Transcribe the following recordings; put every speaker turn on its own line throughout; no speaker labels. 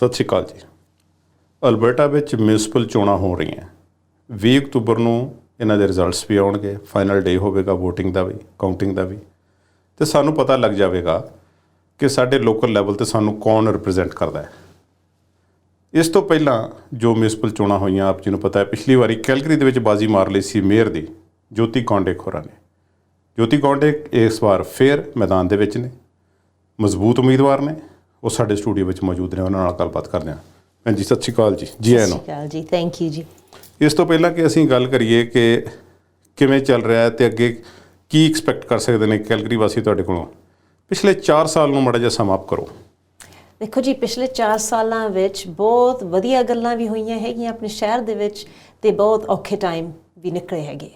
ਸਤਿ ਸ਼੍ਰੀ ਅਕਾਲ ਜੀ। ਅਲਬਰਟਾ ਵਿੱਚ ਮਿਊਨਿਸਪਲ ਚੋਣਾਂ ਹੋ ਰਹੀਆਂ। 20 ਅਕਤੂਬਰ ਨੂੰ ਇਹਨਾਂ ਦੇ ਰਿਜ਼ਲਟਸ ਵੀ ਆਉਣਗੇ। ਫਾਈਨਲ ਡੇ ਹੋਵੇਗਾ VOTING ਦਾ ਵੀ ਕਾਊਂਟਿੰਗ ਦਾ ਵੀ। ਤੇ ਸਾਨੂੰ ਪਤਾ ਲੱਗ ਜਾਵੇਗਾ ਕਿ ਸਾਡੇ ਲੋਕਲ ਲੈਵਲ ਤੇ ਸਾਨੂੰ ਕੌਣ ਰਿਪਰੈਜ਼ੈਂਟ ਕਰਦਾ ਹੈ। ਇਸ ਤੋਂ ਪਹਿਲਾਂ ਜੋ ਮਿਊਨਿਸਪਲ ਚੋਣਾਂ ਹੋਈਆਂ, ਆਪ ਜੀ ਨੂੰ ਪਤਾ ਹੈ, ਪਿਛਲੀ ਵਾਰੀ ਕੈਲਗਰੀ ਦੇ ਵਿੱਚ ਬਾਜ਼ੀ ਮਾਰ ਲਈ ਸੀ ਮੇਅਰ ਦੀ, ਜੋਤੀ ਕੌਂਡੇ ਖੋਰਾ ਨੇ। ਜੋਤੀ ਕੌਂਡੇ ਇਸ ਵਾਰ ਫੇਰ ਮੈਦਾਨ ਦੇ ਵਿੱਚ ਨੇ। ਮਜ਼ਬੂਤ ਉਮੀਦਵਾਰ ਨੇ। ਉਹ ਸਾਡੇ ਸਟੂਡੀਓ ਵਿੱਚ ਮੌਜੂਦ ਨੇ ਉਹਨਾਂ ਨਾਲ ਗੱਲਬਾਤ ਕਰਦੇ ਹਾਂ। ਭੈਣ ਜੀ ਸਤਿ ਸ਼੍ਰੀ ਅਕਾਲ ਜੀ। ਜੀ ਆਇਆਂ ਨੂੰ
ਸਤਿ ਸ਼੍ਰੀ ਅਕਾਲ ਜੀ ਥੈਂਕ ਯੂ ਜੀ।
ਇਸ ਤੋਂ ਪਹਿਲਾਂ ਕਿ ਅਸੀਂ ਗੱਲ ਕਰੀਏ ਕਿ ਕਿਵੇਂ ਚੱਲ ਰਿਹਾ ਹੈ ਤੇ ਅੱਗੇ ਕੀ ਐਕਸਪੈਕਟ ਕਰ ਸਕਦੇ ਨੇ ਕੈਲਗਰੀ ਵਾਸੀ ਤੁਹਾਡੇ ਕੋਲੋਂ? ਪਿਛਲੇ 4 ਸਾਲ ਨੂੰ ਮੜਾ ਜਿਹਾ ਸਮਾਪ ਕਰੋ।
ਦੇਖੋ ਜੀ ਪਿਛਲੇ 4 ਸਾਲਾਂ ਵਿੱਚ ਬਹੁਤ ਵਧੀਆ ਗੱਲਾਂ ਵੀ ਹੋਈਆਂ ਹੈਗੀਆਂ ਆਪਣੇ ਸ਼ਹਿਰ ਦੇ ਵਿੱਚ ਤੇ ਬਹੁਤ ਔਖੇ ਟਾਈਮ ਵੀ ਨਿਕਲੇ ਹੈਗੇ।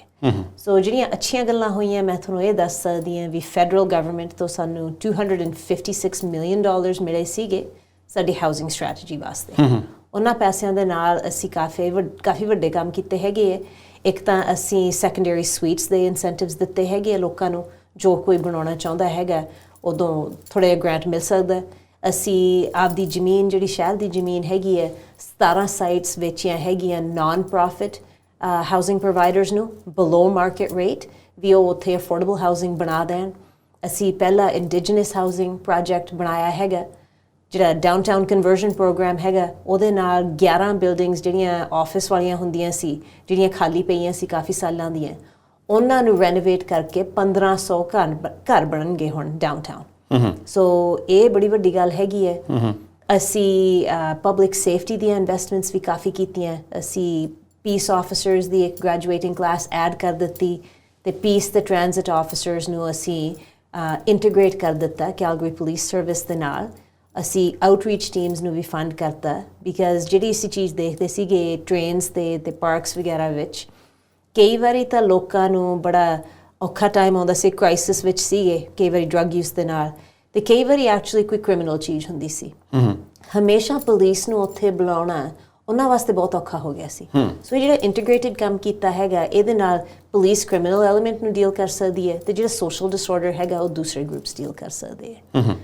ਸੋ ਜਿਹੜੀਆਂ ਅੱਛੀਆਂ ਗੱਲਾਂ ਹੋਈਆਂ ਮੈਂ ਤੁਹਾਨੂੰ ਇਹ ਦੱਸ ਸਕਦੀ ਹਾਂ ਵੀ ਫੈਡਰਲ ਗਵਰਨਮੈਂਟ ਤੋਂ ਸਾਨੂੰ 256 ਮਿਲੀਅਨ ਡਾਲਰਸ ਮਿਲੇ ਸੀਗੇ ਸਾਡੀ ਹਾਊਸਿੰਗ ਸਟ੍ਰੈਟਜੀ ਵਾਸਤੇ। ਉਹਨਾਂ ਪੈਸਿਆਂ ਦੇ ਨਾਲ ਅਸੀਂ ਕਾਫੀ ਕਾਫੀ ਵੱਡੇ ਕੰਮ ਕੀਤੇ ਹੈਗੇ ਇੱਕ ਤਾਂ ਅਸੀਂ ਸੈਕੰਡਰੀ ਸਵੀਟਸ ਦੇ ਇਨਸੈਂਟਿਵਸ ਦਿੱਤੇ ਹੈਗੇ ਲੋਕਾਂ ਨੂੰ ਜੋ ਕੋਈ ਬਣਾਉਣਾ ਚਾਹੁੰਦਾ ਹੈਗਾ ਉਦੋਂ ਥੋੜਾ ਗ੍ਰਾਂਟ ਮਿਲ ਸਕਦਾ। ਅਸੀਂ ਆਪਦੀ ਜ਼ਮੀਨ ਜਿਹੜੀ ਸ਼ਹਿਰ ਦੀ ਜ਼ਮੀਨ ਹੈਗੀ ਹੈ 17 ਸਾਈਟਸ ਵੇਚੀਆਂ ਹੈਗੀਆਂ ਨਾਨ ਪ੍ਰੋਫਿਟ ਹਾਊਸਿੰਗ ਪ੍ਰੋਵਾਈਡਰਸ ਨੂੰ ਬਿਲੋ ਮਾਰਕੀਟ ਰੇਟ ਵੀ ਉਹ ਉੱਥੇ ਅਫੋਰਡੇਬਲ ਹਾਊਸਿੰਗ ਬਣਾ ਦੇਣ। ਅਸੀਂ ਪਹਿਲਾ ਇੰਡੀਜੀਨਸ ਹਾਊਸਿੰਗ ਪ੍ਰੋਜੈਕਟ ਬਣਾਇਆ ਹੈਗਾ ਜਿਹੜਾ ਡਾਊਨਟਾਊਨ ਕਨਵਰਜਨ ਪ੍ਰੋਗਰਾਮ ਹੈਗਾ ਉਹਦੇ ਨਾਲ 11 ਬਿਲਡਿੰਗਸ ਜਿਹੜੀਆਂ ਆਫਿਸ ਵਾਲੀਆਂ ਹੁੰਦੀਆਂ ਸੀ ਜਿਹੜੀਆਂ ਖਾਲੀ ਪਈਆਂ ਸੀ ਕਾਫੀ ਸਾਲਾਂ ਦੀਆਂ ਉਹਨਾਂ ਨੂੰ ਰੈਨੋਵੇਟ ਕਰਕੇ 1500 ਘਰ ਘਰ ਬਣਨਗੇ ਹੁਣ ਡਾਊਨਟਾਊਨ ਸੋ ਇਹ ਬੜੀ ਵੱਡੀ ਗੱਲ ਹੈਗੀ ਹੈ। ਅਸੀਂ ਪਬਲਿਕ ਸੇਫਟੀ ਦੀਆਂ ਇਨਵੈਸਟਮੈਂਟਸ ਵੀ ਕਾਫੀ ਕੀਤੀਆਂ। ਅਸੀਂ ਪੀਸ ਆਫੀਸਰਸ ਦੀ ਇੱਕ ਗ੍ਰੈਜੂਏਟਿੰਗ ਕਲਾਸ ਐਡ ਕਰ ਦਿੱਤੀ ਤੇ ਪੀਸ ਤੇ ਟ੍ਰਾਂਜ਼ਿਟ ਆਫੀਸਰਸ ਨੂੰ ਅਸੀਂ ਇੰਟੀਗ੍ਰੇਟ ਕਰ ਦਿੱਤਾ ਕੈਲਗਰੀ ਪੁਲਿਸ ਸਰਵਿਸ ਦੇ ਨਾਲ ਅਸੀਂ ਆਊਟਰੀਚ ਟੀਮਸ ਨੂੰ ਵੀ ਫੰਡ ਕਰਤਾ ਬਿਕਾਜ਼ ਜਿਹੜੀ ਅਸੀਂ ਚੀਜ਼ ਦੇਖਦੇ ਸੀਗੇ ਟ੍ਰੇਨਸ ਤੇ ਤੇ ਪਾਰਕਸ ਵਗੈਰਾ ਵਿੱਚ ਕਈ ਵਾਰੀ ਤਾਂ ਲੋਕਾਂ ਨੂੰ ਬੜਾ ਔਖਾ ਟਾਈਮ ਆਉਂਦਾ ਸੀ ਕ੍ਰਾਈਸਿਸ ਵਿੱਚ ਸੀਗੇ ਕਈ ਵਾਰੀ ਡਰੱਗ ਯੂਜ਼ ਦੇ ਨਾਲ ਤੇ ਕਈ ਵਾਰੀ ਐਕਚੁਅਲੀ ਕੋਈ ਕ੍ਰਿਮੀਨਲ ਚੀਜ਼ ਹੁੰਦੀ ਸੀ ਹਮੇਸ਼ਾ ਪੁਲਿਸ ਨੂੰ ਉੱਥੇ ਬੁਲਾਉਣਾ ਉਹਨਾਂ ਵਾਸਤੇ ਬਹੁਤ ਔਖਾ ਹੋ ਗਿਆ ਸੀ। ਸੋ ਜਿਹੜਾ ਇੰਟੀਗ੍ਰੇਟਿਡ ਕੰਮ ਕੀਤਾ ਹੈਗਾ ਇਹਦੇ ਨਾਲ ਪੁਲਿਸ ਕ੍ਰਿਮੀਨਲ ਐਲੀਮੈਂਟ ਨੂੰ ਡੀਲ ਕਰ ਸਕਦੀ ਹੈ ਤੇ ਜਿਹੜਾ ਸੋਸ਼ਲ ਡਿਸਆਰਡਰ ਹੈਗਾ ਉਹ ਦੂਸਰੇ ਗਰੁੱਪਸ ਡੀਲ ਕਰ ਸਕਦੇ ਹੈ।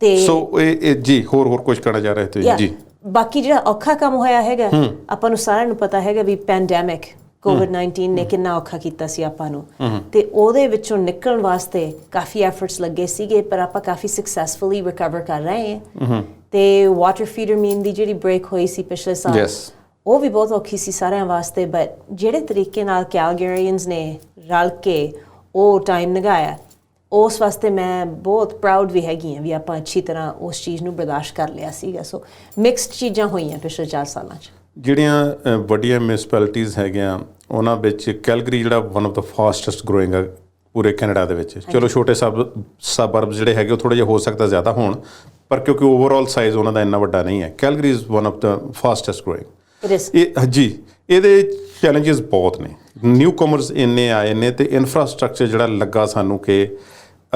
ਤੇ
ਸੋ ਇਹ ਜੀ ਹੋਰ ਹੋਰ ਕੁਝ ਕਹਿਣਾ ਚਾਹ ਰਹੇ ਤੁਸੀਂ. ਜੀ।
ਬਾਕੀ ਜਿਹੜਾ ਔਖਾ ਕੰਮ ਹੋਇਆ ਹੈਗਾ ਆਪਾਂ ਨੂੰ ਸਾਰਿਆਂ ਨੂੰ ਪਤਾ ਹੈਗਾ ਵੀ ਪੈਂਡੈਮਿਕ ਕੋਵਿਡ-19 ਨੇ ਕਿੰਨਾ ਔਖਾ ਕੀਤਾ ਸੀ ਆਪਾਂ ਨੂੰ। ਤੇ ਉਹਦੇ ਵਿੱਚੋਂ ਨਿਕਲਣ ਵਾਸਤੇ ਕਾਫੀ ਐਫਰਟਸ ਲੱਗੇ ਸੀਗੇ ਪਰ ਆਪਾਂ ਕਾਫੀ ਸਕਸੈਸਫੁਲੀ ਰਿਕਵਰ ਕਰ ਰਹੇ ਹਾਂ। ਤੇ ਵਾਟਰ ਫੀਡਰ ਮੀਨ ਦੀ ਜਿਹੜੀ ਬ੍ਰੇਕ ਹੋਈ ਸੀ ਪਿਛਲੇ ਸਾਲ
Yes.
ਉਹ ਵੀ ਬਹੁਤ ਔਖੀ ਸੀ ਸਾਰਿਆਂ ਵਾਸਤੇ ਬਟ ਜਿਹੜੇ ਤਰੀਕੇ ਨਾਲ ਕੈਲਗਰੀਅਨਸ ਨੇ ਰਲ ਕੇ ਉਹ ਟਾਈਮ ਲਗਾਇਆ ਉਸ ਵਾਸਤੇ ਮੈਂ ਬਹੁਤ ਪ੍ਰਾਊਡ ਵੀ ਹੈਗੀ ਹਾਂ ਵੀ ਆਪਾਂ ਅੱਛੀ ਤਰ੍ਹਾਂ ਉਸ ਚੀਜ਼ ਨੂੰ ਬਰਦਾਸ਼ਤ ਕਰ ਲਿਆ ਸੀਗਾ। ਸੋ ਮਿਕਸਡ ਚੀਜ਼ਾਂ ਹੋਈਆਂ ਪਿਛਲੇ 4 ਸਾਲਾਂ 'ਚ।
ਜਿਹੜੀਆਂ ਵੱਡੀਆਂ ਮਿਊਨਿਸਪੈਲਿਟੀਆਂ ਹੈਗੀਆਂ ਉਹਨਾਂ ਵਿੱਚ ਕੈਲਗਰੀ ਜਿਹੜਾ one of the fastest growing ਪੂਰੇ ਕੈਨੇਡਾ ਦੇ ਵਿੱਚ। ਚਲੋ ਛੋਟੇ ਸਬ ਸਬਰਬਸ ਜਿਹੜੇ ਹੈਗੇ ਉਹ ਥੋੜੇ ਜਿਹਾ ਹੋ ਸਕਦਾ ਜ਼ਿਆਦਾ ਹੋਣ ਪਰ ਕਿਉਂਕਿ ਓਵਰਆਲ ਸਾਈਜ਼ ਉਹਨਾਂ ਦਾ ਇੰਨਾ ਵੱਡਾ ਨਹੀਂ ਹੈ। Calgary is one of the fastest growing ਇਹ ਜੀ ਇਹਦੇ ਚੈਲੰਜਸ ਬਹੁਤ ਨੇ। ਨਿਊ ਕਮਰਸ ਇੰਨੇ ਆਏ ਨੇ ਤੇ ਇਨਫਰਾਸਟ੍ਰਕਚਰ ਜਿਹੜਾ ਲੱਗਾ ਸਾਨੂੰ ਕਿ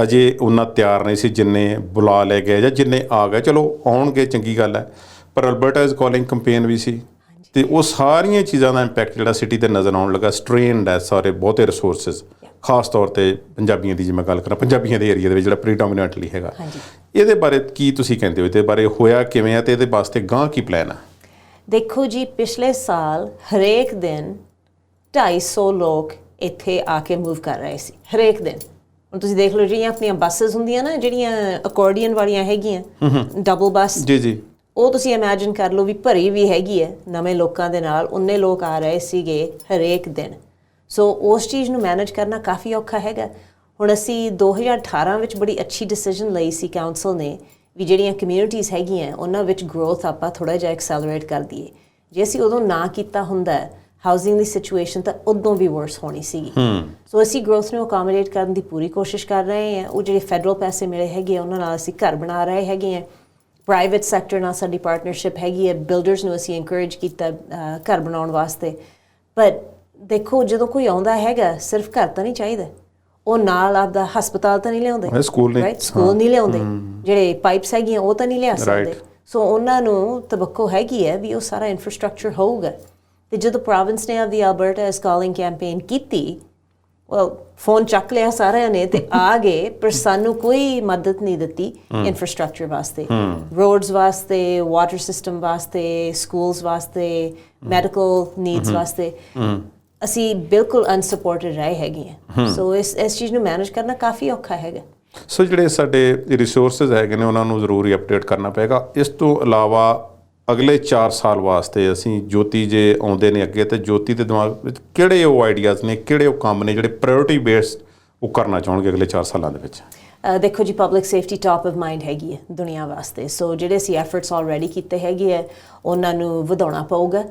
ਅਜੇ ਉਹਨਾਂ ਤਿਆਰ ਨਹੀਂ ਸੀ ਜਿੰਨੇ ਬੁਲਾ ਲੈ ਗਏ ਜਾਂ ਜਿੰਨੇ ਆ ਗਏ। ਚਲੋ ਆਉਣਗੇ ਚੰਗੀ ਗੱਲ ਹੈ। ਪਰ ਅਲਬਰਟਾ ਇਜ਼ ਕਾਲਿੰਗ ਕੰਪੇਨ ਵੀ ਸੀ। ਤੇ ਉਹ ਸਾਰੀਆਂ ਚੀਜ਼ਾਂ ਦਾ ਇੰਪੈਕਟ ਜਿਹੜਾ ਸਿਟੀ ਤੇ ਨਜ਼ਰ ਆਉਣ ਲੱਗਾ। ਸਟ੍ਰੇਨਡ ਹੈ ਸਾਰੇ ਬਹੁਤੇ ਰਿਸੋਰਸਸ ਖਾਸ ਤੌਰ ਤੇ ਪੰਜਾਬੀਆਂ ਦੀ ਜੇ ਮੈਂ ਗੱਲ ਕਰਾਂ ਪੰਜਾਬੀਆਂ ਦੇ ਏਰੀਆ ਦੇ ਵਿੱਚ ਜਿਹੜਾ ਪ੍ਰੀਡੋਮੀਨੈਂਟਲੀ ਹੈਗਾ। ਇਹਦੇ ਬਾਰੇ ਕੀ ਤੁਸੀਂ ਕਹਿੰਦੇ ਹੋ? ਇਹਦੇ ਬਾਰੇ ਹੋਇਆ ਕਿਵੇਂ ਆ ਤੇ ਇਹਦੇ ਵਾਸਤੇ ਗਾਂ ਕੀ ਪਲਾਨ ਆ?
ਦੇਖੋ ਜੀ ਪਿਛਲੇ ਸਾਲ ਹਰੇਕ ਦਿਨ 250 ਲੋਕ ਇੱਥੇ ਆ ਕੇ ਮੂਵ ਕਰ ਰਹੇ ਸੀ ਹਰੇਕ ਦਿਨ। ਹੁਣ ਤੁਸੀਂ ਦੇਖ ਲਓ ਜਿਹੜੀਆਂ ਆਪਣੀਆਂ ਬੱਸਸ ਹੁੰਦੀਆਂ ਨਾ ਜਿਹੜੀਆਂ ਅਕੋਰਡੀਅਨ ਵਾਲੀਆਂ ਹੈਗੀਆਂ ਡਬਲ ਬੱਸ
ਜੀ ਜੀ।
ਉਹ ਤੁਸੀਂ ਇਮੇਜਿਨ ਕਰ ਲਓ ਵੀ ਭਰੀ ਵੀ ਹੈਗੀ ਹੈ ਨਵੇਂ ਲੋਕਾਂ ਦੇ ਨਾਲ ਉਨੇ ਲੋਕ ਆ ਰਹੇ ਸੀਗੇ ਹਰੇਕ ਦਿਨ। ਸੋ ਉਸ ਚੀਜ਼ ਨੂੰ ਮੈਨੇਜ ਕਰਨਾ ਕਾਫੀ ਔਖਾ ਹੈਗਾ। ਹੁਣ ਅਸੀਂ 2018 ਵਿੱਚ ਬੜੀ ਅੱਛੀ ਡਿਸੀਜਨ ਲਈ ਸੀ ਕਾਉਂਸਲ ਨੇ ਵੀ ਜਿਹੜੀਆਂ ਕਮਿਊਨਿਟੀਆਂ ਹੈਗੀਆਂ ਉਹਨਾਂ ਵਿੱਚ ਗਰੋਥ ਆਪਾਂ ਥੋੜਾ ਜਿਹਾ ਐਕਸੈਲਰੇਟ ਕਰ ਦਈਏ। ਜੇ ਅਸੀਂ ਉਦੋਂ ਨਾ ਕੀਤਾ ਹੁੰਦਾ ਹਾਊਸਿੰਗ ਦੀ ਸਿਚੁਏਸ਼ਨ ਤਾਂ ਉਦੋਂ ਵੀ ਵਰਸ ਹੋਣੀ ਸੀਗੀ। ਸੋ ਅਸੀਂ ਗਰੋਥ ਨੂੰ ਅਕੋਮੋਡੇਟ ਕਰਨ ਦੀ ਪੂਰੀ ਕੋਸ਼ਿਸ਼ ਕਰ ਰਹੇ ਹਾਂ। ਉਹ ਜਿਹੜੇ ਫੈਡਰਲ ਪੈਸੇ ਮਿਲੇ ਹੈਗੇ ਉਹਨਾਂ ਨਾਲ ਅਸੀਂ ਘਰ ਬਣਾ ਰਹੇ ਹੈਗੇ ਆ ਪ੍ਰਾਈਵੇਟ ਸੈਕਟਰ ਨਾਲ ਸਾਡੀ ਪਾਰਟਨਰਸ਼ਿਪ ਹੈਗੀ ਹੈ। ਬਿਲਡਰਸ ਨੂੰ ਅਸੀਂ ਐਨਕਰੇਜ ਕੀਤਾ ਘਰ ਬਣਾਉਣ ਵਾਸਤੇ। ਪਰ ਦੇਖੋ ਜਦੋਂ ਕੋਈ ਆਉਂਦਾ ਹੈਗਾ ਸਿਰਫ ਘਰ ਤਾਂ ਨਹੀਂ ਚਾਹੀਦਾ। ਉਹ ਨਾਲ ਆਪਦਾ ਹਸਪਤਾਲ ਤਾਂ ਨਹੀਂ ਲਿਆਉਂਦੇ
ਸਕੂਲ ਨਹੀਂ,
Right? ਸਕੂਲ ਨਹੀਂ ਲਿਆਉਂਦੇ। ਜਿਹੜੇ ਪਾਈਪਸ ਹੈਗੀਆਂ ਉਹ ਤਾਂ ਨਹੀਂ ਲਿਆ ਸਕਦੇ. ਸੋ ਉਹਨਾਂ ਨੂੰ ਤਵੱਕੋ ਹੈਗੀ ਹੈ ਵੀ ਉਹ ਸਾਰਾ ਇਨਫਰਾਸਟ੍ਰਕਚਰ ਹੋਊਗਾ। ਤੇ ਜਦੋਂ ਪ੍ਰੋਵਿੰਸ ਨੇ ਆਪਦੀ ਅਲਬਰਟਾ ਇਸ ਕਾਲਿੰਗ ਕੈਂਪੇਨ ਕੀਤੀ ਵੈਲ ਫੋਨ ਚੱਕ ਲਿਆ ਸਾਰਿਆਂ ਨੇ ਤੇ ਆ ਗਏ ਪਰ ਸਾਨੂੰ ਕੋਈ ਮਦਦ ਨਹੀਂ ਦਿੱਤੀ ਇਨਫਰਾਸਟ੍ਰਕਚਰ ਵਾਸਤੇ। ਰੋਡਸ ਵਾਸਤੇ ਵਾਟਰ ਸਿਸਟਮ ਵਾਸਤੇ ਸਕੂਲਸ ਵਾਸਤੇ ਮੈਡੀਕਲ ਨੀਡਸ ਵਾਸਤੇ। ਅਸੀਂ ਬਿਲਕੁਲ ਅਨਸਪੋਰਟਡ ਰਹੇ ਹੈਗੇ ਹਾਂ। ਸੋ ਇਸ ਇਸ ਚੀਜ਼ ਨੂੰ ਮੈਨੇਜ ਕਰਨਾ ਕਾਫੀ ਔਖਾ ਹੈਗਾ।
ਸੋ ਜਿਹੜੇ ਸਾਡੇ ਰਿਸੋਰਸਸ ਹੈਗੇ ਨੇ ਉਹਨਾਂ ਨੂੰ ਜ਼ਰੂਰੀ ਅਪਡੇਟ ਕਰਨਾ ਪਏਗਾ। ਇਸ ਤੋਂ ਇਲਾਵਾ ਅਗਲੇ 4 ਸਾਲ ਵਾਸਤੇ ਅਸੀਂ ਜੋਤੀ ਜੇ ਆਉਂਦੇ ਨੇ ਅੱਗੇ ਤੇ ਜੋਤੀ ਦੇ ਦਿਮਾਗ ਵਿੱਚ ਕਿਹੜੇ ਉਹ ਆਈਡੀਆਜ਼ ਨੇ ਕਿਹੜੇ ਉਹ ਕੰਮ ਨੇ ਜਿਹੜੇ ਪ੍ਰਾਇੋਰਟੀ ਬੇਸਡ ਉਹ ਕਰਨਾ ਚਾਹਣਗੇ ਅਗਲੇ 4 ਸਾਲਾਂ ਦੇ ਵਿੱਚ?
ਦੇਖੋ ਜੀ public safety top of mind ਹੈਗੀ ਹੈ ਦੁਨੀਆ ਵਾਸਤੇ। ਸੋ ਜਿਹੜੇ ਅਸੀਂ ਐਫਰਟਸ ਆਲਰੇਡੀ ਕੀਤੇ ਹੈਗੇ ਹੈ ਉਹਨਾਂ ਨੂੰ ਵਧਾਉਣਾ ਪਊਗਾ।